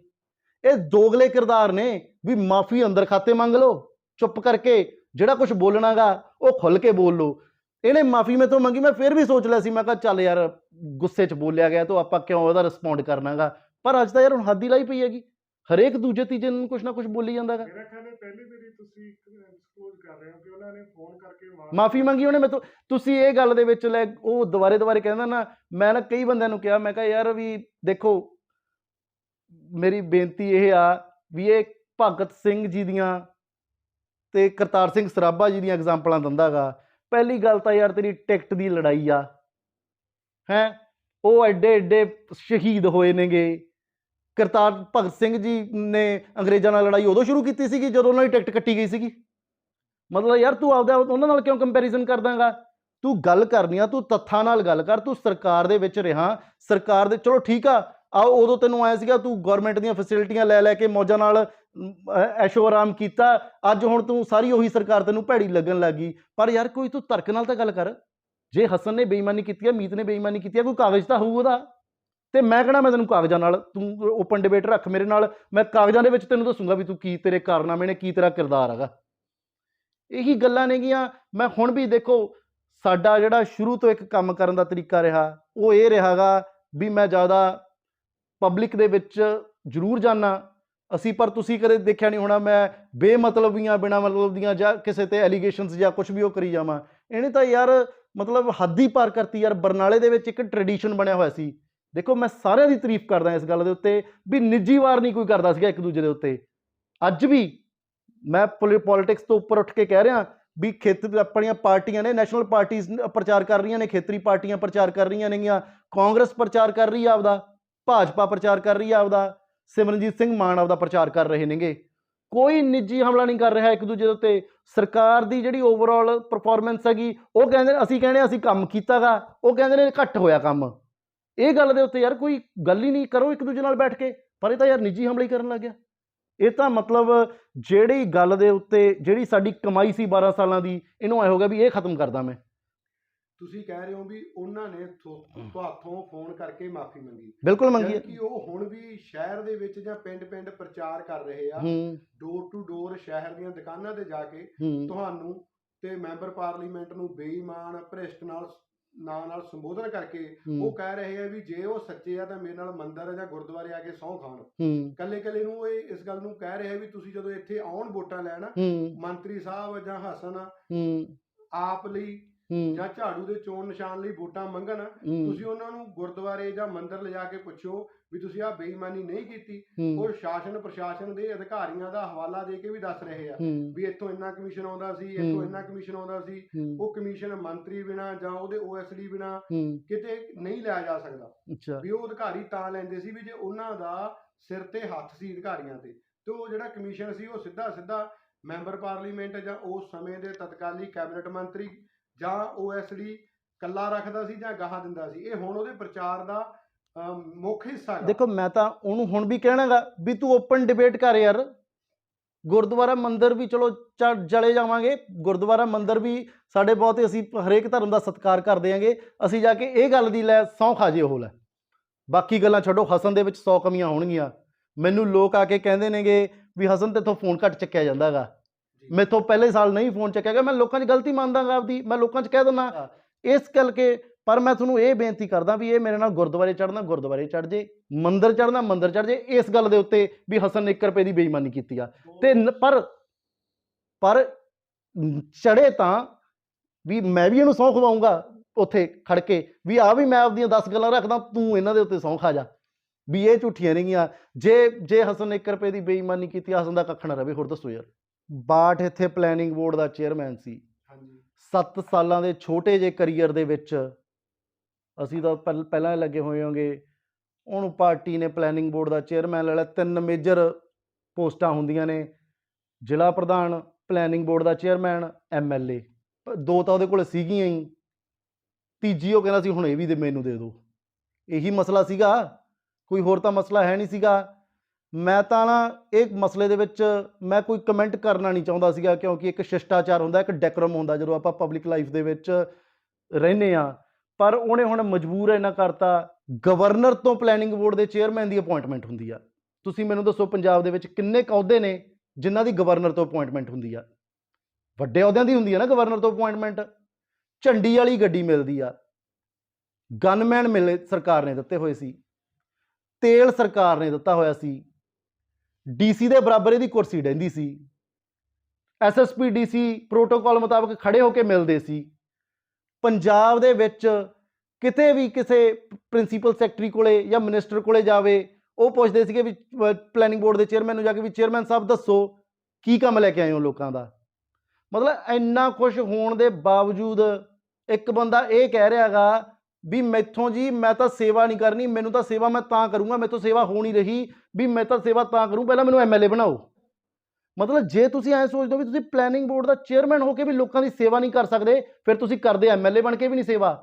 ਇਹ ਦੋਗਲੇ ਕਿਰਦਾਰ ਨੇ ਵੀ ਮਾਫੀ ਅੰਦਰ ਖਾਤੇ ਮੰਗ ਲਓ, ਚੁੱਪ ਕਰਕੇ ਜਿਹੜਾ ਕੁਝ ਬੋਲਣਾਗਾ, ਉਹ ਖੁੱਲ ਕੇ ਬੋਲ ਲਓ। ਇਹਨੇ ਮਾਫੀ ਮੇਥੋਂ ਮੰਗੀ ਮੈਂ ਫਿਰ ਵੀ ਸੋਚ ਲਿਆ ਸੀ ਮੈਂ ਕਿਹਾ ਚੱਲ ਯਾਰ ਗੁੱਸੇ 'ਚ ਬੋਲਿਆ ਗਿਆ ਤਾਂ ਆਪਾਂ ਕਿਉਂ ਉਹਦਾ ਰਿਸਪੌਂਡ ਕਰਨਾਗਾ? ਪਰ ਅੱਜ ਤਾਂ ਯਾਰ ਹੁਣ ਹੱਦ ਹੀ ਲਾਈ ਪਈ ਹੈਗੀ। ਹਰੇਕ ਦੂਜੇ ਤੀਜੇ ਨੂੰ ਕੁਛ ਨਾ ਕੁਛ ਬੋਲੀ ਜਾਂਦਾਗਾ। ਮੇਰਾ ਖਿਆਲ ਹੈ ਪਹਿਲੀ ਵਾਰੀ ਤੁਸੀਂ ਐਕਸਪੋਜ਼ ਕਰ ਰਹੇ ਹੋ ਕਿ ਉਹਨਾਂ ਨੇ ਫੋਨ ਕਰਕੇ ਮਾਫੀ ਮੰਗੀ ਉਹਨੇ ਮੇਤੋਂ ਤੁਸੀਂ ਇਹ ਗੱਲ ਦੇ ਵਿੱਚ ਲੈ ਉਹ ਦੁਬਾਰੇ ਦੁਬਾਰੇ ਕਹਿੰਦਾ ਨਾ ਮੈਂ ਨਾ ਕਈ ਬੰਦਿਆਂ ਨੂੰ ਕਿਹਾ ਮੈਂ ਕਿਹਾ ਯਾਰ ਵੀ ਦੇਖੋ ਮੇਰੀ ਬੇਨਤੀ ਇਹ ਆ ਵੀ ਇਹ ਭਗਤ ਸਿੰਘ ਜੀ ਦੀਆਂ ਤੇ ਕਰਤਾਰ ਸਿੰਘ ਸਰਾਭਾ ਜੀ ਦੀਆਂ ਐਗਜ਼ਾਮਪਲਾਂ ਦਿੰਦਾਗਾ। ਪਹਿਲੀ ਗੱਲ ਤਾਂ ਯਾਰ ਤੇਰੀ ਟਿਕਟ ਦੀ ਲੜਾਈ ਆ। ਹੈ? ਉਹ ਐਡੇ ਐਡੇ ਸ਼ਹੀਦ ਹੋਏ ਨੇਗੇ। ਕਰਤਾਰ ਭਗਤ ਸਿੰਘ ਜੀ ਨੇ ਅੰਗਰੇਜ਼ਾਂ ਨਾਲ ਲੜਾਈ ਉਦੋਂ ਸ਼ੁਰੂ ਕੀਤੀ ਸੀਗੀ ਜਦੋਂ ਉਹਨਾਂ ਦੀ ਟਿਕਟ ਕੱਟੀ ਗਈ ਸੀਗੀ। ਮਤਲਬ ਯਾਰ ਤੂੰ ਆਪਦਾ ਉਹਨਾਂ ਨਾਲ ਕਿਉਂ ਕੰਪੈਰੀਜ਼ਨ ਕਰਦਾਗਾ? ਤੂੰ ਗੱਲ ਕਰਨੀ ਆ, ਤੂੰ ਤੱਥਾਂ ਨਾਲ ਗੱਲ ਕਰ, ਤੂੰ ਸਰਕਾਰ ਦੇ ਵਿੱਚ ਰਿਹਾ। ਸਰਕਾਰ ਦੇ ਚਲੋ ਠੀਕ ਆ ਆ ਉਦੋਂ ਤੈਨੂੰ ਆਇਆ ਸੀਗਾ, ਤੂੰ ਗਵਰਨਮੈਂਟ ਦੀਆਂ ਫੈਸਿਲਿਟੀਆਂ ਲੈ ਲੈ ਕੇ ਮੌਜਾਂ ਨਾਲ ਅਮ, ਐਸ਼ੋ ਆਰਾਮ ਕੀਤਾ ਅੱਜ ਹੁਣ ਤੂੰ ਸਾਰੀ ਉਹੀ ਸਰਕਾਰ ਤੈਨੂੰ ਭੈੜੀ ਲੱਗਣ ਲੱਗੀ ਪਰ ਯਾਰ ਕੋਈ ਤੂੰ ਤਰਕ ਨਾਲ ਤਾਂ ਗੱਲ ਕਰ। ਜੇ ਹਸਨ ਨੇ ਬੇਈਮਾਨੀ ਕੀਤੀ ਹੈ ਮੀਤ ਨੇ ਬੇਈਮਾਨੀ ਕੀਤੀ ਹੈ ਕੋਈ ਕਾਗਜ਼ ਤਾਂ ਹੋਊ ਉਹਦਾ। ਤੇ ਮੈਂ ਕਹਣਾ ਮੈਂ ਤੈਨੂੰ ਕਾਗਜ਼ਾਂ ਨਾਲ ਤੂੰ ਓਪਨ ਡਿਬੇਟ ਰੱਖ ਮੇਰੇ ਨਾਲ। ਮੈਂ ਕਾਗਜ਼ਾਂ ਦੇ ਵਿੱਚ ਤੈਨੂੰ ਦੱਸੂਗਾ ਵੀ ਤੂੰ ਕੀ ਤੇਰੇ ਕਾਰਨਾਮੇ ਨੇ ਕੀ ਤੇਰਾ ਕਿਰਦਾਰ ਹੈਗਾ। ਇਹੀ ਗੱਲਾਂ ਨੇਗੀਆਂ। ਮੈਂ ਹੁਣ ਵੀ ਦੇਖੋ ਸਾਡਾ ਜਿਹੜਾ ਸ਼ੁਰੂ ਤੋਂ ਇੱਕ ਕੰਮ ਕਰਨ ਦਾ ਤਰੀਕਾ ਰਿਹਾ ਉਹ ਇਹ ਰਿਹਾਗਾ ਵੀ ਮੈਂ ਜ਼ਿਆਦਾ ਪਬਲਿਕ ਦੇ ਵਿੱਚ ਜ਼ਰੂਰ ਜਾਣਾ ਅਸੀਂ ਪਰ ਤੁਸੀਂ ਕਦੇ ਦੇਖਿਆ ਨਹੀਂ ਹੋਣਾ, ਮੈਂ ਬੇਮਤਲਬੀਆਂ ਬਿਨਾ ਮਤਲਬ ਦੀਆਂ ਜਾਂ ਕਿਸੇ ਤੇ ਐਲੀਗੇਸ਼ਨਸ ਜਾਂ ਕੁਝ ਵੀ ਉਹ ਕਰੀ ਜਾਵਾਂ। ਇਹਨੇ ਤਾਂ ਯਾਰ ਮਤਲਬ ਹੱਦ ਹੀ ਪਾਰ ਕਰਤੀ ਯਾਰ, ਬਰਨਾਲੇ ਦੇ ਵਿੱਚ ਇੱਕ ਟ੍ਰੈਡੀਸ਼ਨ ਬਣਿਆ ਹੋਇਆ ਸੀ। ਦੇਖੋ, ਮੈਂ ਸਾਰਿਆਂ ਦੀ ਤਾਰੀਫ ਕਰਦਾ ਇਸ ਗੱਲ ਦੇ ਉੱਤੇ ਵੀ ਨਿੱਜੀ ਵਾਰ ਨਹੀਂ ਕੋਈ ਕਰਦਾ ਸੀਗਾ ਇੱਕ ਦੂਜੇ ਦੇ ਉੱਤੇ। ਅੱਜ ਵੀ ਮੈਂ ਪੋਲਿਟਿਕਸ ਤੋਂ ਉੱਪਰ ਉੱਠ ਕੇ ਕਹਿ ਰਿਹਾ ਵੀ ਖੇਤਰ ਆਪਣੀਆਂ ਪਾਰਟੀਆਂ ਨੇ ਨੈਸ਼ਨਲ ਪਾਰਟੀਆਂ ਪ੍ਰਚਾਰ ਕਰ ਰਹੀਆਂ ਨੇ, ਖੇਤਰੀ ਪਾਰਟੀਆਂ ਪ੍ਰਚਾਰ ਕਰ ਰਹੀਆਂ ਨੇਗੀਆਂ, ਕਾਂਗਰਸ ਪ੍ਰਚਾਰ ਕਰ ਰਹੀ ਆ ਆਪਦਾ, ਭਾਜਪਾ ਪ੍ਰਚਾਰ ਕਰ ਰਹੀ ਆ ਆਪਦਾ। ਸਿਮਰਨਜੀਤ ਸਿੰਘ ਮਾਨ ਆਪਦਾ ਪ੍ਰਚਾਰ ਕਰ ਰਹੇ ਨੇਗੇ। ਕੋਈ ਨਿੱਜੀ ਹਮਲਾ ਨਹੀਂ ਕਰ ਰਿਹਾ ਇੱਕ ਦੂਜੇ ਦੇ ਉੱਤੇ। ਸਰਕਾਰ ਦੀ ਜਿਹੜੀ ਓਵਰਆਲ ਪਰਫਾਰਮੈਂਸ ਹੈਗੀ, ਉਹ ਕਹਿੰਦੇ ਨੇ ਅਸੀਂ ਕਹਿੰਦੇ ਅਸੀਂ ਕੰਮ ਕੀਤਾਗਾ, ਉਹ ਕਹਿੰਦੇ ਨੇ ਘੱਟ ਹੋਇਆ ਕੰਮ। ਇਹ ਗੱਲ ਦੇ ਉੱਤੇ ਯਾਰ ਕੋਈ ਗੱਲ ਹੀ ਨਹੀਂ, ਕਰੋ ਇੱਕ ਦੂਜੇ ਨਾਲ ਬੈਠ ਕੇ, ਪਰ ਇਹ ਤਾਂ ਯਾਰ ਨਿੱਜੀ ਹਮਲਾ ਹੀ ਕਰਨ ਲੱਗ ਗਿਆ। ਇਹ ਤਾਂ ਮਤਲਬ ਜਿਹੜੀ ਗੱਲ ਦੇ ਉੱਤੇ, ਜਿਹੜੀ ਸਾਡੀ ਕਮਾਈ ਸੀ 12 ਸਾਲਾਂ ਦੀ, ਇਹਨੂੰ ਐ ਹੋ ਗਿਆ ਵੀ ਇਹ ਖਤਮ ਕਰਦਾ ਮੈਂ। ਤੁਸੀਂ ਕਹਿ ਰਹੇ ਹੋ ਵੀ ਉਹਨਾਂ ਨੇ ਤੁਹਾਥੋਂ ਫੋਨ ਕਰਕੇ ਮਾਫੀ ਮੰਗੀ। ਬਿਲਕੁਲ ਮੰਗੀ ਹੈ। ਕਿ ਉਹ ਹੁਣ ਵੀ ਸ਼ਹਿਰ ਦੇ ਵਿੱਚ ਜਾਂ ਪਿੰਡ-ਪਿੰਡ ਪ੍ਰਚਾਰ ਕਰ ਰਹੇ ਆ। ਡੋਰ ਟੂ ਡੋਰ ਸ਼ਹਿਰ ਦੀਆਂ ਦੁਕਾਨਾਂ ਤੇ ਜਾ ਕੇ ਤੁਹਾਨੂੰ ਤੇ ਮੈਂਬਰ ਪਾਰਲੀਮੈਂਟ ਨੂੰ ਬੇਈਮਾਨ ਭ੍ਰਿਸ਼ਟ ਨਾਲ ਨਾਂ ਨਾਲ ਸੰਬੋਧਨ ਕਰਕੇ ਉਹ ਕਹਿ ਰਹੇ ਆ ਵੀ ਜੇ ਉਹ ਸੱਚੇ ਆ ਤਾਂ ਮੇਰੇ ਨਾਲ ਮੰਦਿਰ ਜਾਂ ਗੁਰਦੁਆਰੇ ਆ ਕੇ ਸਹੁੰ ਖਾਣ। ਕੱਲੇ ਕੱਲੇ ਨੂੰ ਇਹ ਇਸ ਗੱਲ ਨੂੰ ਕਹਿ ਰਹੇ ਆ ਵੀ ਤੁਸੀਂ ਜਦੋਂ ਇੱਥੇ ਆਉਣ ਵੋਟਾਂ ਲੈਣ ਮੰਤਰੀ ਸਾਹਿਬ ਜਾਂ ਹਸਨ ਆਪ ਲਈ ਹੂੰ। ਜਾਂ ਝਾੜੂ ਦੇ ਚੋਣ ਨਿਸ਼ਾਨ ਲਈ ਵੋਟਾਂ ਮੰਗਣ ਹੂੰ। ਤੁਸੀਂ ਉਹਨਾਂ ਨੂੰ ਗੁਰਦੁਆਰੇ ਜਾਂ ਮੰਦਿਰ ਲਿਜਾ ਕੇ ਪੁੱਛੋ ਵੀ ਤੁਸੀਂ ਆਹ ਬੇਈਮਾਨੀ ਨਹੀਂ ਕੀਤੀ। ਹੂੰ। ਉਹ ਸ਼ਾਸਨ ਪ੍ਰਸ਼ਾਸਨ ਦੇ ਅਧਿਕਾਰੀਆਂ ਦਾ ਹਵਾਲਾ ਦੇ ਕੇ ਵੀ ਦੱਸ ਰਹੇ ਆ ਹੂੰ। ਵੀ ਇੱਥੋਂ ਇੰਨਾ ਕਮਿਸ਼ਨ ਆਉਂਦਾ ਸੀ ਇੱਥੋਂ ਹੂੰ। ਇੰਨਾ ਕਮਿਸ਼ਨ ਆਉਂਦਾ ਸੀ। ਹੂੰ। ਉਹ ਕਮਿਸ਼ਨ ਮੰਤਰੀ ਬਿਨਾ ਜਾਂ ਉਹਦੇ ਓਐਸਡੀ ਬਿਨਾ ਹੂੰ। ਕਿਤੇ ਨਹੀਂ ਲਿਆ ਜਾ ਸਕਦਾ। ਅੱਛਾ। ਵੀ ਉਹ ਅਧਿਕਾਰੀ ਤਾਂ ਲੈਂਦੇ ਸੀ ਵੀ ਜੇ ਉਹਨਾਂ ਦਾ ਸਿਰ ਤੇ ਹੱਥ ਸੀ ਅਧਿਕਾਰੀਆਂ ਤੇ। ਤੇ ਉਹ ਜਿਹੜਾ ਕਮਿਸ਼ਨ ਸੀ ਉਹ ਸਿੱਧਾ ਸਿੱਧਾ ਮੈਂਬਰ ਪਾਰਲੀਮੈਂਟ ਜਾਂ ਉਸ ਸਮੇਂ ਦੇ ਤਤਕਾਲੀ ਕੈਬਨਿਟ ਮੰਤਰੀ ਜਾਂ ਓਐਸਡੀ ਕੱਲਾ ਰੱਖਦਾ ਸੀ ਜਾਂ ਗਾਹਾਂ ਦਿੰਦਾ ਸੀ। ਇਹ ਹੁਣ ਉਹਦੇ ਪ੍ਰਚਾਰ ਦਾ ਮੁੱਖ ਹਿੱਸਾ ਹੈ ਦੇਖੋ, ਮੈਂ ਤਾਂ ਉਹਨੂੰ ਹੁਣ ਵੀ ਕਹਿਣਾਗਾ ਵੀ ਤੂੰ ਓਪਨ ਡਿਬੇਟ ਕਰ ਯਾਰ। ਗੁਰਦੁਆਰਾ ਮੰਦਿਰ ਵੀ ਚਲੋ ਚਲੇ ਜਾਵਾਂਗੇ। ਗੁਰਦੁਆਰਾ ਮੰਦਿਰ ਵੀ ਸਾਡੇ ਬਹੁਤ ਅਸੀਂ ਹਰੇਕ ਧਰਮ ਦਾ ਸਤਿਕਾਰ ਕਰਦੇ ਆਂਗੇ। ਅਸੀਂ ਜਾ ਕੇ ਇਹ ਗੱਲ ਦੀ ਲੈ ਸੌ ਖਾਜੇ ਉਹ ਲੈ। ਬਾਕੀ ਗੱਲਾਂ ਛੱਡੋ, ਹਸਨ ਦੇ ਵਿੱਚ 100 ਕਮੀਆਂ ਹੋਣਗੀਆਂ। ਮੈਨੂੰ ਲੋਕ ਆ ਕੇ ਕਹਿੰਦੇ ਨੇਗੇ ਵੀ ਹਸਨ ਤੇ ਤੋਂ ਫੋਨ ਘੱਟ ਚੱਕਿਆ ਜਾਂਦਾਗਾ। ਜੀ। ਮੈਥੋਂ ਪਹਿਲੇ ਸਾਲ ਨਹੀਂ ਫੋਨ ਚੱਕਿਆ ਗਿਆ ਮੈਂ ਲੋਕਾਂ 'ਚ ਗਲਤੀ ਮੰਨਦਾਗਾ ਆਪਦੀ ਮੈਂ ਲੋਕਾਂ 'ਚ ਕਹਿ ਦਿੰਦਾ। ਇਸ ਕਰਕੇ ਪਰ ਮੈਂ ਤੁਹਾਨੂੰ ਇਹ ਬੇਨਤੀ ਕਰਦਾ ਵੀ ਇਹ ਮੇਰੇ ਨਾਲ ਗੁਰਦੁਆਰੇ ਚੜਨਾ ਗੁਰਦੁਆਰੇ ਚੜ ਜੇ ਮੰਦਿਰ ਚੜਨਾ ਮੰਦਿਰ ਚੜ ਜੇ ਇਸ ਗੱਲ ਦੇ ਉੱਤੇ ਵੀ ਹਸਨ ਨੇ 1 ਰੁਪਏ ਦੀ ਬੇਈਮਾਨੀ ਕੀਤੀ ਆ। ਤੇ ਪਰ ਪਰ ਚੜੇ ਤਾਂ ਵੀ ਮੈਂ ਵੀ ਇਹਨੂੰ ਸਹੁੰ ਖਵਾਉਂਗਾ ਉੱਥੇ ਖੜ ਕੇ ਵੀ ਆ ਵੀ ਮੈਂ ਆਪਦੀਆਂ 10 ਗੱਲਾਂ ਰੱਖਦਾ ਤੂੰ ਇਹਨਾਂ ਦੇ ਉੱਤੇ ਸਹੁੰ ਖਾ ਜਾ। ਵੀ ਇਹ ਝੂਠੀਆਂ ਨੇਗੀਆਂ। ਜੇ ਜੇ ਹਸਨ ਨੇ 1 ਰੁਪਏ ਦੀ ਬੇਈਮਾਨੀ ਕੀਤੀ ਹਸਨ ਦਾ ਕੱਖ ਨਾ ਰਵੇ ਹੋਰ ਦੱਸੋ ਯਾਰ। ਬਾਠ ਇੱਥੇ ਪਲੈਨਿੰਗ ਬੋਰਡ ਦਾ ਚੇਅਰਮੈਨ ਸੀ। ਹਾਂਜੀ। 7 ਸਾਲਾਂ ਦੇ ਛੋਟੇ ਜਿਹੇ ਕੈਰੀਅਰ ਦੇ ਵਿੱਚ ਅਸੀਂ ਤਾਂ ਪਹਿਲ- ਪਹਿਲਾਂ ਹੀ ਲੱਗੇ ਹੋਏ ਹੋਗੇ। ਉਹਨੂੰ ਪਾਰਟੀ ਨੇ ਪਲੈਨਿੰਗ ਬੋਰਡ ਦਾ ਚੇਅਰਮੈਨ ਲੈ ਲਿਆ। ਤਿੰਨ ਮੇਜਰ ਪੋਸਟਾਂ ਹੁੰਦੀਆਂ ਨੇ। ਜ਼ਿਲ੍ਹਾ ਪ੍ਰਧਾਨ ਪਲੈਨਿੰਗ ਬੋਰਡ ਦਾ ਚੇਅਰਮੈਨ ਐਮਐਲਏ ਦੋ ਤਾਂ ਉਹਦੇ ਕੋਲ ਸੀਗੀਆਂ ਹੀ। ਤੀਜੀ ਉਹ ਕਹਿੰਦਾ ਸੀ ਹੁਣ ਇਹ ਵੀ ਦੇ ਮੈਨੂੰ ਦੇ ਦਿਓ ਇਹੀ ਮਸਲਾ ਸੀਗਾ। ਕੋਈ ਹੋਰ ਤਾਂ ਮਸਲਾ ਹੈ ਨਹੀਂ ਸੀਗਾ। ਮੈਂ ਤਾਂ ਨਾ ਇਹ ਮਸਲੇ ਦੇ ਵਿੱਚ ਮੈਂ ਕੋਈ ਕਮੈਂਟ ਕਰਨਾ ਨਹੀਂ ਚਾਹੁੰਦਾ ਸੀਗਾ, ਕਿਉਂਕਿ ਇੱਕ ਸ਼ਿਸ਼ਟਾਚਾਰ ਹੁੰਦਾ, ਇੱਕ ਡੈਕਰਮ ਹੁੰਦਾ, ਜਦੋਂ ਆਪਾਂ ਪਬਲਿਕ ਲਾਈਫ ਦੇ ਵਿੱਚ ਰਹਿੰਦੇ ਆ ਪਰ ਉਹਨੇ ਹੁਣ ਮਜਬੂਰ ਇਹਨਾਂ ਕਰਤਾ ਗਵਰਨਰ ਤੋਂ ਪਲੈਨਿੰਗ ਬੋਰਡ ਦੇ ਚੇਅਰਮੈਨ ਦੀ ਅਪਾਇੰਟਮੈਂਟ ਹੁੰਦੀ ਆ। ਤੁਸੀਂ ਮੈਨੂੰ ਦੱਸੋ ਪੰਜਾਬ ਦੇ ਵਿੱਚ ਕਿੰਨੇ ਕੁ ਅਹੁਦੇ ਨੇ ਜਿਨ੍ਹਾਂ ਦੀ ਗਵਰਨਰ ਤੋਂ ਅਪਾਇੰਟਮੈਂਟ ਹੁੰਦੀ ਆ? ਵੱਡੇ ਅਹੁਦਿਆਂ ਦੀ ਹੁੰਦੀ ਆ ਨਾ ਗਵਰਨਰ ਤੋਂ ਅਪਾਇੰਟਮੈਂਟ ਝੰਡੀ ਵਾਲੀ ਗੱਡੀ ਮਿਲਦੀ ਆ। ਗਨਮੈਨ ਮਿਲੇ, ਸਰਕਾਰ ਨੇ ਦਿੱਤੇ ਹੋਏ ਸੀ। ਤੇਲ ਸਰਕਾਰ ਨੇ ਦਿੱਤਾ ਹੋਇਆ ਸੀ। ਡੀਸੀ ਦੇ ਬਰਾਬਰ ਇਹਦੀ ਕੁਰਸੀ ਡੈਂਦੀ ਸੀ। ਐਸਐਸਪੀ ਡੀਸੀ ਪ੍ਰੋਟੋਕਾਲ ਮੁਤਾਬਕ ਖੜੇ ਹੋ ਕੇ ਮਿਲਦੇ ਸੀ। ਪੰਜਾਬ ਦੇ ਵਿੱਚ ਕਿਤੇ ਵੀ ਕਿਸੇ ਪ੍ਰਿੰਸੀਪਲ ਸੈਕਟਰੀ ਕੋਲੇ ਜਾਂ ਮਿਨਿਸਟਰ ਕੋਲੇ ਜਾਵੇ, ਉਹ ਪੁੱਛਦੇ ਸੀਗੇ ਵੀ ਪਲੈਨਿੰਗ ਬੋਰਡ ਦੇ ਚੇਅਰਮੈਨ ਨੂੰ ਜਾ ਕੇ ਵੀ ਚੇਅਰਮੈਨ ਸਾਹਿਬ, ਦੱਸੋ, ਕੀ ਕੰਮ ਲੈ ਕੇ ਆਏ ਹੋ ਲੋਕਾਂ ਦਾ? ਮਤਲਬ ਇੰਨਾ ਖੁਸ਼ ਹੋਣ ਦੇ ਬਾਵਜੂਦ ਇੱਕ ਬੰਦਾ ਇਹ ਕਹਿ ਰਿਹਾਗਾ ਵੀ ਮੈਥੋਂ ਜੀ ਮੈਂ ਤਾਂ ਸੇਵਾ ਨਹੀਂ ਕਰਨੀ, ਮੈਨੂੰ ਤਾਂ ਸੇਵਾ ਮੈਂ ਤਾਂ ਕਰੂੰਗਾ ਮੈਥੋਂ ਸੇਵਾ ਹੋ ਨਹੀਂ ਰਹੀ, ਵੀ ਮੈਂ ਤਾਂ ਸੇਵਾ ਤਾਂ ਕਰੂੰ, ਪਹਿਲਾਂ ਮੈਨੂੰ ਐਮਐਲਏ ਬਣਾਓ। ਮਤਲਬ ਜੇ ਤੁਸੀਂ ਐਂ ਸੋਚਦੇ ਹੋ ਵੀ ਤੁਸੀਂ ਪਲੈਨਿੰਗ ਬੋਰਡ ਦਾ ਚੇਅਰਮੈਨ ਹੋ ਕੇ ਵੀ ਲੋਕਾਂ ਦੀ ਸੇਵਾ ਨਹੀਂ ਕਰ ਸਕਦੇ, ਫਿਰ ਤੁਸੀਂ ਕਰਦੇ ਐਮਐਲਏ ਬਣ ਕੇ ਵੀ ਨਹੀਂ ਸੇਵਾ।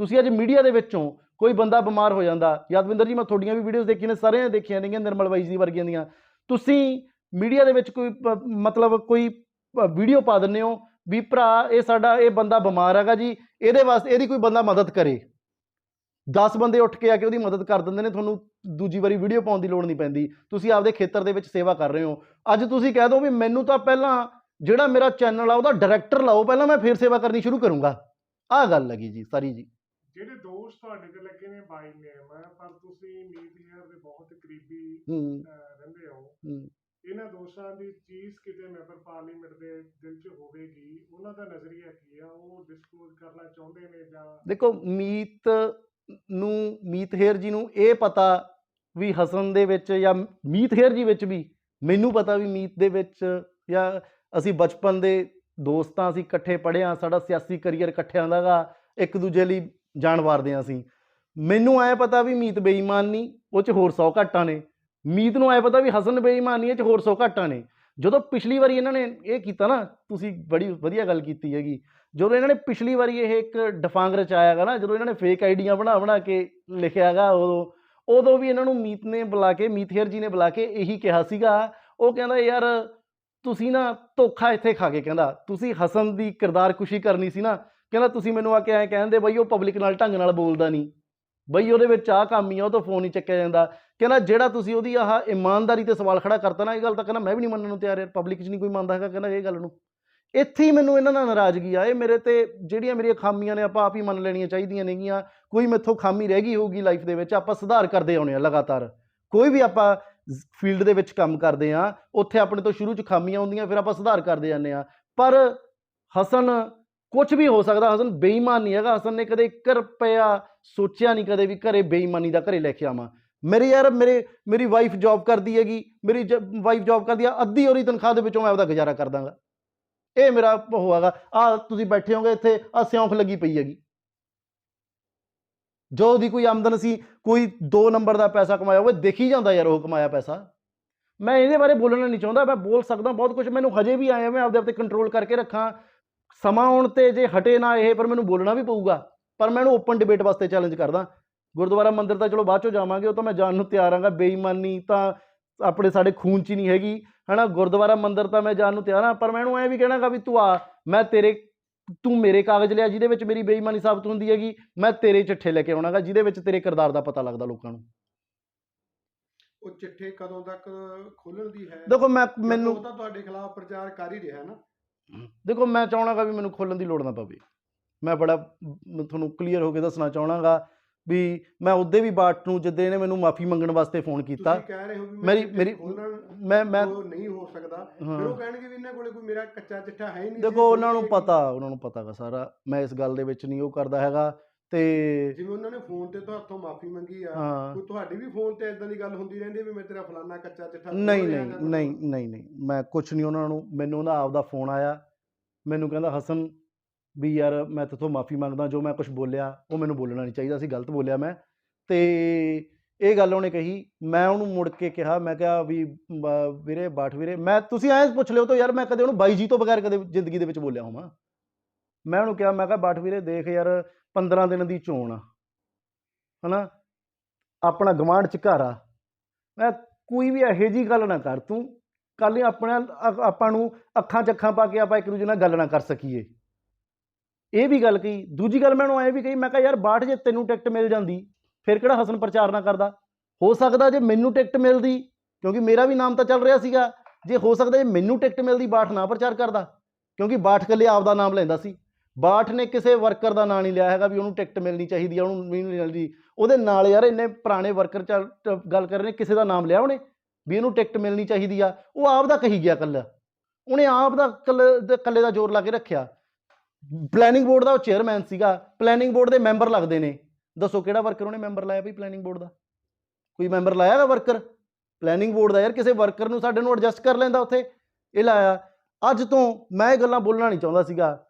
ਤੁਸੀਂ ਅੱਜ ਮੀਡੀਆ ਦੇ ਵਿੱਚੋਂ ਕੋਈ ਬੰਦਾ ਬਿਮਾਰ ਹੋ ਜਾਂਦਾ। ਯਾਦਵਿੰਦਰ ਜੀ, ਮੈਂ ਤੁਹਾਡੀਆਂ ਵੀ ਵੀਡੀਓਜ਼ ਦੇਖੀਆਂ ਨੇ, ਸਾਰਿਆਂ ਦੇਖੀਆਂ ਨੇਗੀਆਂ, ਨਿਰਮਲ ਬਾਈ ਜੀ ਵਰਗੀਆਂ ਦੀਆਂ। ਤੁਸੀਂ ਮੀਡੀਆ ਦੇ ਵਿੱਚ ਕੋਈ ਮਤਲਬ ਕੋਈ ਵੀਡੀਓ ਪਾ ਦਿੰਦੇ ਹੋ ਵੀ ਭਰਾ, ਇਹ ਸਾਡਾ, ਇਹ ਬੰਦਾ ਬਿਮਾਰ ਹੈਗਾ ਜੀ, ਇਹਦੇ ਵਾਸਤੇ, ਇਹਦੀ ਕੋਈ ਬੰਦਾ ਮਦਦ ਕਰੇ। 10 ਬੰਦੇ ਉੱਠ ਕੇ ਆ ਕੇ ਉਹਦੀ ਮਦਦ ਕਰ ਦਿੰਦੇ ਨੇ ਤੁਹਾਨੂੰ ਦੂਜੀ ਵਾਰੀ ਵੀਡੀਓ ਪਾਉਣ ਦੀ ਲੋੜ ਨਹੀਂ ਪੈਂਦੀ। ਤੁਸੀਂ ਆਪਦੇ ਖੇਤਰ ਦੇ ਵਿੱਚ ਸੇਵਾ ਕਰ ਰਹੇ ਹੋ। ਅੱਜ ਤੁਸੀਂ ਕਹਿ ਦਿਓ ਵੀ ਮੈਨੂੰ ਤਾਂ ਪਹਿਲਾਂ ਜਿਹੜਾ ਮੇਰਾ ਚੈਨਲ ਆ ਉਹਦਾ ਡਾਇਰੈਕਟਰ ਲਾਓ ਪਹਿਲਾਂ ਮੈਂ ਫੇਰ ਸੇਵਾ ਕਰਨੀ ਸ਼ੁਰੂ ਕਰੂੰਗਾ। ਆਹ ਗੱਲ ਲੱਗੀ ਜੀ ਸਾਰੀ ਜੀ। ਜਿਹੜੇ ਦੋਸ਼ ਤੁਹਾਡੇ ਤੇ ਲੱਗੇ ਨੇ ਬਾਈ ਨੇਮ ਪਰ ਤੁਸੀਂ ਹੇਅਰ ਦੇ ਬਹੁਤ ਕਰੀਬੀ ਰਹਿੰਦੇ ਹੋ। ਹੂੰ। ਇਹਨਾਂ ਦੋਸ਼ਾਂ ਦੀ ਚੀਜ਼ ਕਿਤੇ ਮੈਂਬਰ ਪਾਰਲੀਮੈਂਟ ਦੇ ਦਿਲ 'ਚ ਹੋਵੇਗੀ ਉਹਨਾਂ ਦਾ ਨਜ਼ਰੀਆ ਕੀ ਆ? ਉਹ ਡਿਸਕਲੋਜ਼ ਕਰਨਾ ਚਾਹੁੰਦੇ ਨੇ ਜਾਂ ਦੇਖੋ ਮੀਤ ਨੂੰ ਮੀਤਹੇਰ ਜੀ ਨੂੰ ਇਹ ਪਤਾ ਵੀ ਹਸਨ ਦੇ ਵਿੱਚ ਜਾਂ ਮੀਤਹੇਰ ਜੀ ਵਿੱਚ ਵੀ, ਮੈਨੂੰ ਪਤਾ ਵੀ ਮੀਤ ਦੇ ਵਿੱਚ ਜਾਂ ਅਸੀਂ ਬਚਪਨ ਦੇ ਦੋਸਤਾਂ ਅਸੀਂ ਇਕੱਠੇ ਪੜ੍ਹਿਆ ਸਾਡਾ ਸਿਆਸੀ ਕਰੀਅਰ ਇਕੱਠਿਆਂ ਦਾ ਗਾ, ਇੱਕ ਦੂਜੇ ਲਈ ਜਾਣ ਵਾਰਦੇ ਹਾਂ ਅਸੀਂ। ਮੈਨੂੰ ਐ ਪਤਾ ਵੀ ਮੀਤ ਬੇਈਮਾਨ ਨਹੀਂ ਉਹ ਚ ਹੋਰ 100 ਘਾਟਾਂ ਨੇ। ਮੀਤ ਨੂੰ ਐ ਪਤਾ ਵੀ ਹਸਨ ਬੇਈਮਾਨ ਨਹੀਂ ਇਹ ਚ ਹੋਰ 100 ਘਾਟਾਂ ਨੇ। ਜਦੋਂ ਪਿਛਲੀ ਵਾਰੀ ਇਹਨਾਂ ਨੇ ਇਹ ਕੀਤਾ ਨਾ, ਤੁਸੀਂ ਬੜੀ ਵਧੀਆ ਗੱਲ ਕੀਤੀ ਹੈਗੀ। ਜਦੋਂ ਇਹਨਾਂ ਨੇ ਪਿਛਲੀ ਵਾਰੀ ਇਹ ਇੱਕ ਡਫਾਂਗ ਰਚਾਇਆਗਾ ਨਾ, ਜਦੋਂ ਇਹਨਾਂ ਨੇ ਫੇਕ ਆਈਡੀਆਂ ਬਣਾ ਬਣਾ ਕੇ ਲਿਖਿਆਗਾ ਉਦੋਂ ਉਦੋਂ ਵੀ ਇਹਨਾਂ ਨੂੰ ਮੀਤ ਨੇ ਬੁਲਾ ਕੇ, ਮੀਤ ਜੀ ਨੇ ਬੁਲਾ ਕੇ ਇਹੀ ਕਿਹਾ ਸੀਗਾ। ਉਹ ਕਹਿੰਦਾ, ਯਾਰ ਤੁਸੀਂ ਨਾ ਧੋਖਾ ਇੱਥੇ ਖਾ ਕੇ ਕਹਿੰਦਾ। ਤੁਸੀਂ ਹਸਨ ਦੀ ਕਿਰਦਾਰ ਕੁਸ਼ੀ ਕਰਨੀ ਸੀ ਨਾ, ਕਹਿੰਦਾ, ਤੁਸੀਂ ਮੈਨੂੰ ਆ ਕੇ ਐਂ ਕਹਿੰਦੇ ਬਈ ਉਹ ਪਬਲਿਕ ਨਾਲ ਢੰਗ ਨਾਲ ਬੋਲਦਾ ਨਹੀਂ ਬਈ ਉਹਦੇ ਵਿੱਚ ਆਹ ਕੰਮ ਹੀ ਆ, ਉਹ ਤੋਂ ਫੋਨ ਹੀ ਚੱਕਿਆ ਜਾਂਦਾ। ਕਹਿੰਦਾ, ਜਿਹੜਾ ਤੁਸੀਂ ਉਹਦੀ ਆਹ ਇਮਾਨਦਾਰੀ ਤੇ ਸਵਾਲ ਖੜਾ ਕਰਤਾ ਨਾ, ਇਹ ਗੱਲ ਤਾਂ ਕਹਿੰਦਾ ਮੈਂ ਵੀ ਨਹੀਂ ਮੰਨਣ ਨੂੰ ਤਿਆਰ, ਯਾਰ ਪਬਲਿਕ 'ਚ ਨਹੀਂ ਕੋਈ ਮੰਨਦਾ ਹੈਗਾ, ਕਹਿੰਦਾ, ਇਹ ਗੱਲ ਨੂੰ। ਇੱਥੇ ਹੀ ਮੈਨੂੰ ਇਹਨਾਂ ਨਾਲ ਨਾਰਾਜ਼ਗੀ ਆਏ ਮੇਰੇ ਤੇ ਜਿਹੜੀਆਂ ਮੇਰੀਆਂ ਖਾਮੀਆਂ ਨੇ, ਆਪਾਂ ਆਪ ਹੀ ਮੰਨ ਲੈਣੀਆਂ ਚਾਹੀਦੀਆਂ ਨੇਗੀਆਂ। ਕੋਈ ਮੇਥੋਂ ਖਾਮੀ ਰਹਿ ਗਈ ਹੋਊਗੀ ਲਾਈਫ ਦੇ ਵਿੱਚ, ਆਪਾਂ ਸੁਧਾਰ ਕਰਦੇ ਆਉਣੇ ਆ ਲਗਾਤਾਰ। ਕੋਈ ਵੀ ਆਪਾਂ ਫੀਲਡ ਦੇ ਵਿੱਚ ਕੰਮ ਕਰਦੇ ਆ, ਉੱਥੇ ਆਪਣੇ ਤੋਂ ਸ਼ੁਰੂ 'ਚ ਖਾਮੀਆਂ ਹੁੰਦੀਆਂ, ਫਿਰ ਆਪਾਂ ਸੁਧਾਰ ਕਰਦੇ ਜਾਂਦੇ ਆ। ਪਰ ਹਸਨ ਕੁਝ ਵੀ ਹੋ ਸਕਦਾ, ਹਸਨ ਬੇਈਮਾਨ ਨਹੀਂ ਹੈਗਾ। ਹਸਨ ਨੇ ਕਦੇ 1 ਰੁਪਇਆ ਸੋਚਿਆ ਨਹੀਂ ਕਦੇ ਵੀ ਘਰੇ ਬੇਈਮਾਨੀ ਦਾ ਘਰੇ ਲੈ ਕੇ ਆਵਾਂ। ਮੇਰੇ ਯਾਰ, ਮੇਰੇ, ਮੇਰੀ ਵਾਈਫ ਜੌਬ ਕਰਦੀ ਹੈਗੀ, ਮੇਰੀ ਵਾਈਫ ਜੌਬ ਕਰਦੀ ਆ, ਅੱਧੀ ਉਹਦੀ ਤਨਖਾਹ ਦੇ ਵਿੱਚੋਂ ਮੈਂ ਉਹਦਾ ਗੁਜ਼ਾਰਾ ਕਰ ਦਾਂਗਾ ਇਹ ਮੇਰਾ ਉਹ ਹੈਗਾ ਆ ਤੁਸੀਂ ਬੈਠੇ ਹੋਗੇ ਇੱਥੇ ਆ ਸਿਉਂਖ ਲੱਗੀ ਪਈ ਹੈਗੀ। ਜੋ ਉਹਦੀ ਕੋਈ ਆਮਦਨ ਸੀ, ਕੋਈ 2 ਨੰਬਰ ਦਾ ਪੈਸਾ ਕਮਾਇਆ ਹੋਵੇ, ਦੇਖੀ ਜਾਂਦਾ ਯਾਰ ਉਹ ਕਮਾਇਆ ਪੈਸਾ। ਮੈਂ ਇਹਦੇ ਬਾਰੇ ਬੋਲਣਾ ਨਹੀਂ ਚਾਹੁੰਦਾ, ਮੈਂ ਬੋਲ ਸਕਦਾ ਬਹੁਤ ਕੁਝ ਮੈਨੂੰ ਹਜੇ ਵੀ ਆਇਆ ਮੈਂ ਆਪਦੇ ਆਪ ਤੇ ਕੰਟਰੋਲ ਕਰਕੇ ਰੱਖਾਂ। ਸਮਾਂ ਆਉਣ ਤੇ ਜੇ ਹਟੇ ਨਾ ਇਹ, ਪਰ ਮੈਨੂੰ ਬੋਲਣਾ ਵੀ ਪਊਗਾ। ਪਰ ਮੈਂ ਇਹਨੂੰ ਓਪਨ ਡਿਬੇਟ ਵਾਸਤੇ ਚੈਲੰਜ ਕਰਦਾ। ਗੁਰਦੁਆਰਾ ਮੰਦਿਰ ਤਾਂ ਚਲੋ ਬਾਅਦ ਚੋਂ ਜਾਵਾਂਗੇ, ਉਹ ਤਾਂ ਮੈਂ ਜਾਣ ਨੂੰ ਤਿਆਰ ਆਂਗਾ ਬੇਈਮਾਨੀ ਤਾਂ ਆਪਣੇ ਸਾਡੇ ਖੂਨ 'ਚ ਹੀ ਨਹੀਂ ਹੈਗੀ ਹਨਾ? ਗੁਰਦੁਆਰਾ ਮੰਦਿਰ ਤਾਂ ਮੈਂ ਜਾਣ ਨੂੰ ਤਿਆਰ ਹਾਂ ਪਰ ਮੈਂ ਇਹਨੂੰ ਐ ਵੀ ਕਹਿਣਾਗਾ ਵੀ ਤੂੰ ਆ ਮੈਂ ਤੇਰੇ ਤੂੰ ਮੇਰੇ ਕਾਗਜ਼ ਲਿਆ ਜਿਹਦੇ ਵਿੱਚ ਮੇਰੀ ਬੇਈਮਾਨੀ ਸਾਬਤ ਹੁੰਦੀ ਹੈਗੀ ਮੈਂ ਤੇਰੇ ਚਿੱਠੇ ਲੈ ਕੇ ਆਉਣਾਗਾ ਜਿਹਦੇ ਵਿੱਚ ਤੇਰੇ ਕਿਰਦਾਰ ਦਾ ਪਤਾ ਲੱਗਦਾ ਲੋਕਾਂ ਨੂੰ। ਉਹ ਚਿੱਠੇ ਕਦੋਂ ਤੱਕ ਖੋਲਣ ਦੀ ਹੈ? ਦੇਖੋ ਮੈਂ ਮੈਨੂੰ ਤਾਂ ਤੁਹਾਡੇ ਖਿਲਾਫ ਪ੍ਰਚਾਰ ਕਰ ਹੀ ਰਿਹਾ ਨਾ ਦੇਖੋ ਮੈਂ ਚਾਹਣਾਗਾ ਵੀ ਮੈਨੂੰ ਖੋਲਣ ਦੀ ਲੋੜ ਨਾ ਪਵੇ। ਮੈਂ ਬੜਾ ਤੁਹਾਨੂੰ ਕਲੀਅਰ ਹੋ ਕੇ ਦੱਸਣਾ ਚਾਹਣਾਗਾ ਵੀ ਮੈਂ ਉਹਦੇ ਵੀ ਬਾਟ ਨੂੰ ਜਿੱਦੇ ਇਹਨੇ ਮੈਨੂੰ ਮਾਫੀ ਮੰਗਣ ਵਾਸਤੇ ਫੋਨ ਕੀਤਾ। ਤੁਸੀਂ ਕਹਿ ਰਹੇ ਹੋ ਵੀ ਮੈਂ ਮੇਰੀ ਮੇਰੀ ਮੈਂ ਮੈਂ ਉਹ ਨਹੀਂ ਹੋ ਸਕਦਾ। ਫਿਰ ਉਹ ਕਹਿਣਗੇ ਵੀ ਇਹਨਾਂ ਕੋਲੇ ਕੋਈ ਮੇਰਾ ਕੱਚਾ ਚਿੱਠਾ ਹੈ ਹੀ ਨਹੀਂ ਦੇਖੋ ਉਹਨਾਂ ਨੂੰ ਪਤਾ ਉਹਨਾਂ ਨੂੰ ਪਤਾਗਾ ਸਾਰਾ। ਮੈਂ ਇਸ ਗੱਲ ਦੇ ਵਿੱਚ ਨਹੀਂ ਉਹ ਕਰਦਾ ਹੈਗਾ। ਤੇ ਜਿਵੇਂ ਉਹਨਾਂ ਨੇ ਫੋਨ ਤੇ ਤੁਹਾਤੋਂ ਮਾਫੀ ਮੰਗੀ ਆ ਕੋਈ ਤੁਹਾਡੀ ਵੀ ਫੋਨ ਤੇ ਇਦਾਂ ਦੀ ਗੱਲ ਹੁੰਦੀ ਰਹਿੰਦੀ ਵੀ ਮੈਂ ਤੇਰਾ ਫਲਾਨਾ ਕੱਚਾ ਚਿੱਠਾ ਨਹੀਂ ਨਹੀਂ ਨਹੀਂ ਨਹੀਂ ਨਹੀਂ। ਮੈਂ ਕੁਝ ਨਹੀਂ ਉਹਨਾਂ ਨੂੰ ਮੈਨੂੰ ਉਹਦਾ ਆਪਦਾ ਫੋਨ ਆਇਆ। ਮੈਨੂੰ ਕਹਿੰਦਾ ਹਸਨ ਵੀ ਯਾਰ ਮੈਂ ਤੇਥੋਂ ਮਾਫੀ ਮੰਗਦਾ, ਜੋ ਮੈਂ ਕੁਝ ਬੋਲਿਆ, ਉਹ ਮੈਨੂੰ ਬੋਲਣਾ ਨਹੀਂ ਚਾਹੀਦਾ ਸੀ ਗਲਤ ਬੋਲਿਆ ਮੈਂ। ਤੇ ਇਹ ਗੱਲ ਉਹਨੇ ਕਹੀ, ਮੈਂ ਉਹਨੂੰ ਮੁੜ ਕੇ ਕਿਹਾ, ਮੈਂ ਕਿਹਾ ਵੀ ਵੀਰੇ, ਬਾਠ ਵੀਰੇ, ਮੈਂ, ਤੁਸੀਂ ਐਂ ਪੁੱਛ ਲਿਓ ਤਾਂ ਯਾਰ ਮੈਂ ਕਦੇ ਉਹਨੂੰ ਬਾਈ ਜੀ ਤੋਂ ਬਗੈਰ ਕਦੇ ਜ਼ਿੰਦਗੀ ਦੇ ਵਿੱਚ ਬੋਲਿਆ ਹੋਵਾਂ। ਮੈਂ ਉਹਨੂੰ ਕਿਹਾ, ਮੈਂ ਕਿਹਾ, ਬਾਠ ਵੀਰੇ, ਦੇਖ ਯਾਰ 15 ਦਿਨ ਦੀ ਚੋਣ ਆ, ਹਨਾ? ਆਪਣਾ ਗਵਾਂਢ ਚ ਘਰ ਆ। ਮੈਂ, ਕੋਈ ਵੀ ਇਹੋ ਜੀ ਗੱਲ ਨਾ ਕਰ ਤੂੰ ਕੱਲ ਆਪਣਾ ਆਪਾਂ ਨੂੰ ਅੱਖਾਂ ਚੱਖਾਂ ਪਾ ਕੇ ਆਪਾਂ ਇੱਕ ਦੂਜੇ ਨਾਲ ਗੱਲ ਨਾ ਕਰ ਸਕੀਏ। ਇਹ ਵੀ ਗੱਲ ਕਹੀ, ਦੂਜੀ ਗੱਲ ਮੈਂ ਉਹਨੂੰ ਐ ਵੀ ਕਹੀ, ਮੈਂ ਕਿਹਾ ਯਾਰ ਬਾਠ ਜੇ ਤੈਨੂੰ ਟਿਕਟ ਮਿਲ ਜਾਂਦੀ, ਫਿਰ ਕਿਹੜਾ ਹਸਨ ਪ੍ਰਚਾਰ ਨਾ ਕਰਦਾ? ਹੋ ਸਕਦਾ ਜੇ ਮੈਨੂੰ ਟਿਕਟ ਮਿਲਦੀ, ਕਿਉਂਕਿ ਮੇਰਾ ਵੀ ਨਾਮ ਤਾਂ ਚੱਲ ਰਿਹਾ ਸੀਗਾ, ਜੇ ਹੋ ਸਕਦਾ ਜੇ ਮੈਨੂੰ ਟਿਕਟ ਮਿਲਦੀ ਬਾਠ ਨਾ ਪ੍ਰਚਾਰ ਕਰਦਾ, ਕਿਉਂਕਿ ਬਾਠ ਇਕੱਲੇ ਆਪਦਾ ਨਾਮ ਲੈਂਦਾ ਸੀ। ਬਾਠ ਨੇ ਕਿਸੇ ਵਰਕਰ ਦਾ ਨਾਂ ਨਹੀਂ ਲਿਆ ਹੈਗਾ ਵੀ ਉਹਨੂੰ ਟਿਕਟ ਮਿਲਣੀ ਚਾਹੀਦੀ ਆ, ਉਹਨੂੰ ਨਹੀਂ ਮਿਲਦੀ। ਉਹਦੇ ਨਾਲ ਯਾਰ ਇੰਨੇ ਪੁਰਾਣੇ ਵਰਕਰ ਚੱਲ ਗੱਲ ਕਰ ਰਹੇ ਕਿਸੇ ਦਾ ਨਾਮ ਲਿਆ ਉਹਨੇ, ਵੀ ਇਹਨੂੰ ਟਿਕਟ ਮਿਲਣੀ ਚਾਹੀਦੀ ਆ, ਉਹ ਆਪ ਦਾ ਕਹੀ ਗਿਆ ਕੱਲਾ ਉਹਨੇ ਆਪ ਦਾ ਕੱਲੇ ਕੱਲੇ ਦਾ ਜ਼ੋਰ ਲਾ ਕੇ ਰੱਖਿਆ। ਪਲੈਨਿੰਗ ਬੋਰਡ ਦਾ ਉਹ ਚੇਅਰਮੈਨ ਸੀਗਾ। ਪਲੈਨਿੰਗ ਬੋਰਡ ਦੇ ਮੈਂਬਰ ਲੱਗਦੇ ਨੇ। ਦੱਸੋ ਕਿਹੜਾ ਵਰਕਰ ਉਹਨੇ ਮੈਂਬਰ ਲਾਇਆ ਬਈ ਪਲੈਨਿੰਗ ਬੋਰਡ ਦਾ? ਕੋਈ ਮੈਂਬਰ ਲਾਇਆ ਹੈਗਾ ਵਰਕਰ ਪਲੈਨਿੰਗ ਬੋਰਡ ਦਾ ਯਾਰ, ਕਿਸੇ ਵਰਕਰ ਨੂੰ ਸਾਡੇ ਨੂੰ ਐਡਜਸਟ ਕਰ ਲੈਂਦਾ ਉੱਥੇ। ਇਹ ਲਾਇਆ। ਅੱਜ ਤੋਂ ਮੈਂ ਇਹ ਗੱਲਾਂ ਬੋਲਣਾ ਨਹੀਂ ਚਾਹੁੰਦਾ ਸੀਗਾ।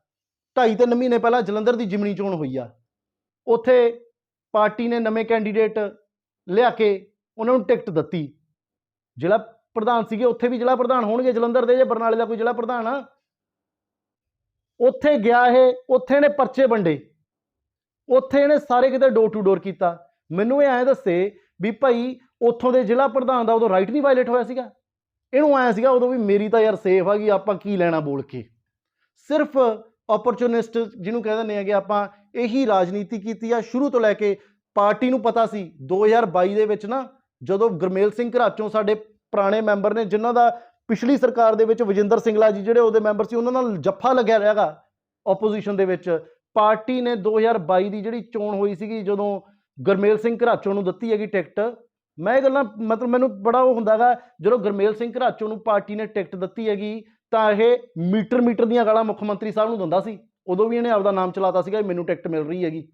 ਢਾਈ ਤਿੰਨ ਮਹੀਨੇ ਪਹਿਲਾਂ ਜਲੰਧਰ ਦੀ ਜਿਮਨੀ ਚੋਣ ਹੋਈ ਆ। ਉੱਥੇ ਪਾਰਟੀ ਨੇ ਨਵੇਂ ਕੈਂਡੀਡੇਟ ਲਿਆ ਕੇ ਉਹਨਾਂ ਨੂੰ ਟਿਕਟ ਦਿੱਤੀ। ਜ਼ਿਲ੍ਹਾ ਪ੍ਰਧਾਨ ਸੀਗੇ, ਉੱਥੇ ਵੀ ਜ਼ਿਲ੍ਹਾ ਪ੍ਰਧਾਨ ਹੋਣਗੇ ਜਲੰਧਰ ਦੇ ਜੇ ਬਰਨਾਲੇ ਦਾ ਕੋਈ ਜ਼ਿਲ੍ਹਾ ਪ੍ਰਧਾਨ ਆ। ਉੱਥੇ ਗਿਆ ਇਹ, ਉੱਥੇ ਨੇ ਪਰਚੇ ਵੰਡੇ। ਉੱਥੇ ਇਹਨੇ ਸਾਰੇ ਕਿਤੇ ਡੋਰ ਟੂ ਡੋਰ ਕੀਤਾ। ਮੈਨੂੰ ਇਹ ਐਂ ਦੱਸੇ ਵੀ ਭਾਈ, ਉੱਥੋਂ ਦੇ ਜ਼ਿਲ੍ਹਾ ਪ੍ਰਧਾਨ ਦਾ ਉਦੋਂ ਰਾਈਟ ਨਹੀਂ ਵਾਇਲੇਟ ਹੋਇਆ ਸੀਗਾ। ਇਹਨੂੰ ਆਇਆ ਸੀਗਾ ਉਦੋਂ ਵੀ ਮੇਰੀ ਤਾਂ ਯਾਰ ਸੇਫ ਆ ਗਈ ਆਪਾਂ ਕੀ ਲੈਣਾ ਬੋਲ ਕੇ। ਸਿਰਫ ਓਪਰਚੁਨਿਸਟ ਜਿਹਨੂੰ ਕਹਿ ਦਿੰਦੇ ਹੈਗੇ ਆਪਾਂ, ਇਹੀ ਰਾਜਨੀਤੀ ਕੀਤੀ ਆ। ਸ਼ੁਰੂ ਤੋਂ ਲੈ ਕੇ ਪਾਰਟੀ ਨੂੰ ਪਤਾ ਸੀ 2022 ਦੇ ਵਿੱਚ ਨਾ ਜਦੋਂ ਗੁਰਮੇਲ ਸਿੰਘ ਘਰਾਚੋਂ ਸਾਡੇ ਪੁਰਾਣੇ ਮੈਂਬਰ ਨੇ, ਜਿਨ੍ਹਾਂ ਦਾ ਪਿਛਲੀ ਸਰਕਾਰ ਦੇ ਵਿੱਚ ਵਜਿੰਦਰ ਸਿੰਗਲਾ ਜੀ ਜਿਹੜੇ ਉਹਦੇ ਮੈਂਬਰ ਸੀ, ਉਹਨਾਂ ਨਾਲ ਜੱਫਾ ਲੱਗਿਆ ਰਿਹਾਗਾ ਆਪੋਜੀਸ਼ਨ ਦੇ ਵਿੱਚ। ਪਾਰਟੀ ਨੇ 2022 ਦੀ ਜਿਹੜੀ ਚੋਣ ਹੋਈ ਸੀਗੀ, ਜਦੋਂ ਗੁਰਮੇਲ ਸਿੰਘ ਘਰਾਚੋ ਨੂੰ ਦਿੱਤੀ ਹੈਗੀ ਟਿਕਟ, ਮੈਂ ਇਹ ਗੱਲਾਂ ਮਤਲਬ ਮੈਨੂੰ ਬੜਾ ਉਹ ਹੁੰਦਾਗਾ ਜਦੋਂ ਗੁਰਮੇਲ ਸਿੰਘ ਘਰਾਚੋ ਨੂੰ ਪਾਰਟੀ ਨੇ ਟਿਕਟ ਦਿੱਤੀ ਹੈਗੀ, ਤਾਂ ਇਹ ਮੀਟਰ ਮੀਟਰ ਦੀਆਂ ਗਾਲਾਂ ਮੁੱਖ ਮੰਤਰੀ ਸਾਹਿਬ ਨੂੰ ਦਿੰਦਾ ਸੀ। ਉਦੋਂ ਵੀ ਇਹਨੇ ਆਪਦਾ ਨਾਮ ਚਲਾਤਾ ਸੀਗਾ ਵੀ ਮੈਨੂੰ ਟਿਕਟ ਮਿਲ ਰਹੀ ਹੈਗੀ।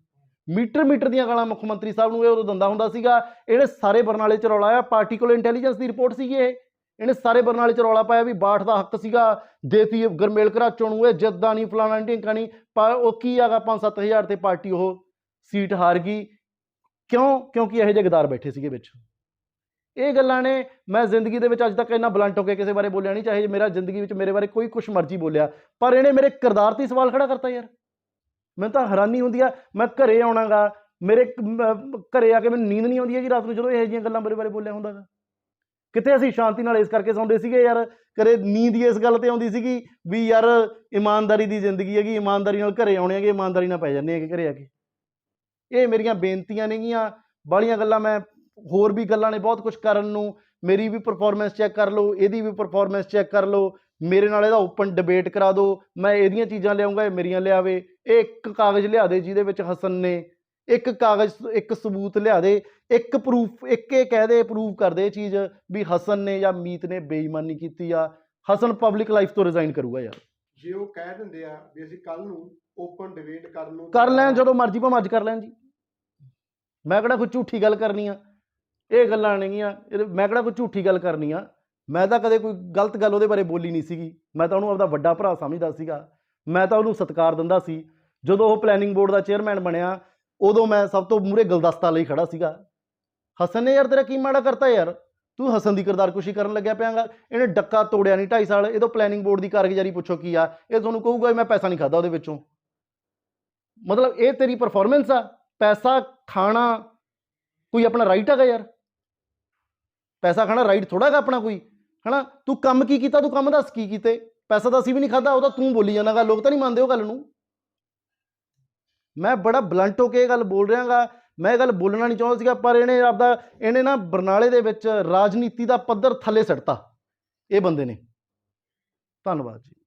ਮੀਟਰ ਮੀਟਰ ਦੀਆਂ ਗਾਲਾਂ ਮੁੱਖ ਮੰਤਰੀ ਸਾਹਿਬ ਨੂੰ ਇਹ ਉਦੋਂ ਦਿੰਦਾ ਹੁੰਦਾ ਸੀਗਾ ਇਹਨੇ ਸਾਰੇ ਬਰਨਾਲੇ ਚ ਰੌਲਾ ਆ ਪਾਰਟੀ ਕੋਲ ਇੰਟੈਲੀਜੈਂਸ ਦੀ ਰਿਪੋਰਟ ਸੀਗੀ ਇਹ। ਇਹਨੇ ਸਾਰੇ ਬਰਨਾਲੇ ਚ ਰੌਲਾ ਪਾਇਆ ਵੀ ਬਾਠ ਦਾ ਹੱਕ ਸੀਗਾ। ਦੇਤੀ ਗਰਮੇਲ ਘਰਾਚੋਂ ਨੂੰ ਇਹ ਜਿੱਦਾਂ ਨਹੀਂ ਫਲਾਣਾ ਨਹੀਂ ਢਿੰਕਾ ਨਹੀਂ ਪਰ ਉਹ ਕੀ ਆਗਾ 5-7000 ਤੇ ਪਾਰਟੀ ਉਹ ਸੀਟ ਹਾਰ ਗਈ। ਕਿਉਂ? ਕਿਉਂਕਿ ਇਹੋ ਜਿਹੇ ਗਦਾਰ ਬੈਠੇ ਸੀਗੇ ਵਿੱਚ। ਇਹ ਗੱਲਾਂ ਨੇ ਮੈਂ ਜ਼ਿੰਦਗੀ ਦੇ ਵਿੱਚ ਅੱਜ ਤੱਕ ਇੰਨਾ ਬਲੰਟ ਹੋ ਕੇ ਕਿਸੇ ਬਾਰੇ ਬੋਲਿਆ ਨਹੀਂ, ਚਾਹੇ ਮੇਰਾ ਜ਼ਿੰਦਗੀ ਵਿੱਚ ਮੇਰੇ ਬਾਰੇ ਕੋਈ ਕੁਛ ਮਰਜ਼ੀ ਬੋਲਿਆ, ਪਰ ਇਹਨੇ ਮੇਰੇ ਕਿਰਦਾਰ ਤੇ ਸਵਾਲ ਖੜਾ ਕਰਤਾ ਯਾਰ। ਮੈਨੂੰ ਤਾਂ ਹੈਰਾਨੀ ਹੁੰਦੀ ਆ, ਮੈਂ ਘਰੇ ਆਉਣਾਗਾ ਮੇਰੇ ਕ- ਘਰੇ ਆ ਕੇ ਮੈਨੂੰ ਨੀਂਦ ਨਹੀਂ ਆਉਂਦੀ ਹੈ ਕਿ ਰਾਤ ਨੂੰ ਜਦੋਂ ਇਹੋ ਜਿਹੀਆਂ ਗੱਲਾਂ ਮੇਰੇ ਬਾਰੇ ਬੋਲਿਆ ਹੁੰਦਾਗਾ ਕਿੱਥੇ ਅਸੀਂ ਸ਼ਾਂਤੀ ਨਾਲ ਇਸ ਕਰਕੇ ਸੌਂਦੇ ਸੀਗੇ ਯਾਰ, ਕਦੇ ਨੀਂਦ ਇਸ ਗੱਲ ਤੇ ਆਉਂਦੀ ਸੀਗੀ ਵੀ ਯਾਰ ਇਮਾਨਦਾਰੀ ਦੀ ਜ਼ਿੰਦਗੀ ਹੈਗੀ, ਇਮਾਨਦਾਰੀ ਨਾਲ ਘਰੇ ਆਉਣੇ ਹੈਗੇ, ਇਮਾਨਦਾਰੀ ਨਾਲ ਪੈ ਜਾਂਦੇ ਹੈਗੇ ਘਰੇ ਆ ਕੇ। ਇਹ ਮੇਰੀਆਂ ਬੇਨਤੀਆਂ ਨੇਗੀਆਂ, ਬਾਹਲੀਆਂ ਗੱਲਾਂ ਮੈਂ ਹੋਰ ਵੀ ਗੱਲਾਂ ਨੇ ਬਹੁਤ ਕੁਝ ਕਰਨ ਨੂੰ, ਮੇਰੀ ਵੀ ਪਰਫਾਰਮੈਂਸ ਚੈੱਕ ਕਰ ਲਓ, ਇਹਦੀ ਵੀ ਪਰਫਾਰਮੈਂਸ ਚੈੱਕ ਕਰ ਲਓ, ਮੇਰੇ ਨਾਲ ਇਹਦਾ ਓਪਨ ਡਿਬੇਟ ਕਰਾ ਦਿਓ, ਮੈਂ ਇਹਦੀਆਂ ਚੀਜ਼ਾਂ ਲਿਆਉਂਗਾ ਇਹ ਮੇਰੀਆਂ ਲਿਆਵੇ, ਇਹ ਇੱਕ ਕਾਗਜ਼ ਲਿਆ ਦੇ ਜਿਹਦੇ ਵਿੱਚ ਹਸਨ ਨੇ ਇੱਕ ਕਾਗਜ਼ ਇੱਕ ਸਬੂਤ ਲਿਆ ਦੇ ਇੱਕ ਪ੍ਰੂਫ ਇੱਕ ਇਹ ਕਹਿ ਦੇ ਪ੍ਰੂਫ ਕਰ ਦੇ ਇਹ ਚੀਜ਼ ਵੀ ਹਸਨ ਨੇ ਜਾਂ ਮੀਤ ਨੇ ਬੇਈਮਾਨੀ ਕੀਤੀ ਆ ਹਸਨ ਪਬਲਿਕ ਲਾਈਫ ਤੋਂ ਰਿਜ਼ਾਈਨ ਕਰੂਗਾ ਯਾਰ। ਜੇ ਉਹ ਕਹਿ ਦਿੰਦੇ ਆ ਵੀ ਅਸੀਂ ਕੱਲ ਨੂੰ ਓਪਨ ਡਿਬੇਟ ਕਰਨ ਨੂੰ ਕਰ ਲੈਣ ਜਦੋਂ ਮਰਜ਼ੀ ਭਾਵੇਂ ਅੱਜ ਕਰ ਲੈਣ ਜੀ। ਮੈਂ ਕਿਹੜਾ ਕੋਈ ਝੂਠੀ ਗੱਲ ਕਰਨੀ ਆ? ਇਹ ਗੱਲਾਂ ਇਹਦੇ- ਮੈਂ ਕਿਹੜਾ ਕੋਈ ਝੂਠੀ ਗੱਲ ਕਰਨੀ ਆ? ਮੈਂ ਤਾਂ ਕਦੇ ਕੋਈ ਗਲਤ ਗੱਲ ਉਹਦੇ ਬਾਰੇ ਬੋਲੀ ਨਹੀਂ ਸੀਗੀ। ਮੈਂ ਤਾਂ ਉਹਨੂੰ ਆਪਦਾ ਵੱਡਾ ਭਰਾ ਸਮਝਦਾ ਸੀਗਾ। ਮੈਂ ਤਾਂ ਉਹਨੂੰ ਸਤਿਕਾਰ ਦਿੰਦਾ ਸੀ। ਜਦੋਂ ਉਹ ਪਲੈਨਿੰਗ ਬੋਰਡ ਦਾ ਚੇਅਰਮੈਨ ਬਣਿਆ ਉਦੋਂ ਮੈਂ ਸਭ ਤੋਂ ਮੂਰੇ ਗੁਲਦਸਤਾ ਲਈ ਖੜਾ ਸੀਗਾ। ਹਸਨ ਨੇ, ਯਾਰ ਤੇਰਾ ਕੀ ਮਾੜਾ ਕਰਤਾ ਯਾਰ? ਤੂੰ ਹਸਨ ਦੀ ਕਿਰਦਾਰਕੁਸ਼ੀ ਕਰਨ ਲੱਗਿਆ ਪਿਆਗਾ। ਇਹਨੇ ਡੱਕਾ ਤੋੜਿਆ ਨਹੀਂ 2.5 ਸਾਲ। ਇਹਦੋਂ ਪਲੈਨਿੰਗ ਬੋਰਡ ਦੀ ਕਾਰਗੁਜ਼ਾਰੀ ਪੁੱਛੋ ਕੀ ਆ। ਇਹ ਤੁਹਾਨੂੰ ਕਹੂਗਾ ਮੈਂ ਪੈਸਾ ਨਹੀਂ ਖਾਦਾ ਉਹਦੇ ਵਿੱਚੋਂ। ਮਤਲਬ ਇਹ ਤੇਰੀ ਪਰਫਾਰਮੈਂਸ ਆ। ਪੈਸਾ ਖਾਣਾ ਕੋਈ ਆਪਣਾ ਰਾਈਟ ਹੈਗਾ ਯਾਰ? ਪੈਸਾ ਖਾਣਾ ਰਾਈਟ ਥੋੜਾ ਹੈਗਾ ਆਪਣਾ ਕੋਈ? ਹਨਾ? ਤੂੰ ਕੰਮ ਕੀ ਕੀਤਾ? ਤੂੰ ਕੰਮ ਦੱਸ ਕੀ ਕੀਤੇ? ਪੈਸਾ ਤਾਂ ਅਸੀਂ ਵੀ ਨਹੀਂ ਖਾਦਾ ਉਹ ਤਾਂ ਤੂੰ ਬੋਲੀ ਜਾਂਦਾਗਾ ਲੋਕ ਤਾਂ ਨਹੀਂ ਮੰਨਦੇ ਉਹ ਗੱਲ ਨੂੰ। ਮੈਂ ਬੜਾ ਬਲੰਟ ਹੋ ਕੇ ਇਹ ਗੱਲ ਬੋਲ ਰਿਹਾਗਾ। ਮੈਂ ਇਹ ਗੱਲ ਬੋਲਣਾ ਨਹੀਂ ਚਾਹੁੰਦਾ ਸੀਗਾ, ਪਰ ਇਹਨੇ ਆਪਦਾ, ਇਹਨੇ ਨਾ ਬਰਨਾਲੇ ਦੇ ਵਿੱਚ ਰਾਜਨੀਤੀ ਦਾ ਪੱਧਰ ਥੱਲੇ ਸੱਟਤਾ ਇਹ ਬੰਦੇ ਨੇ। ਧੰਨਵਾਦ ਜੀ।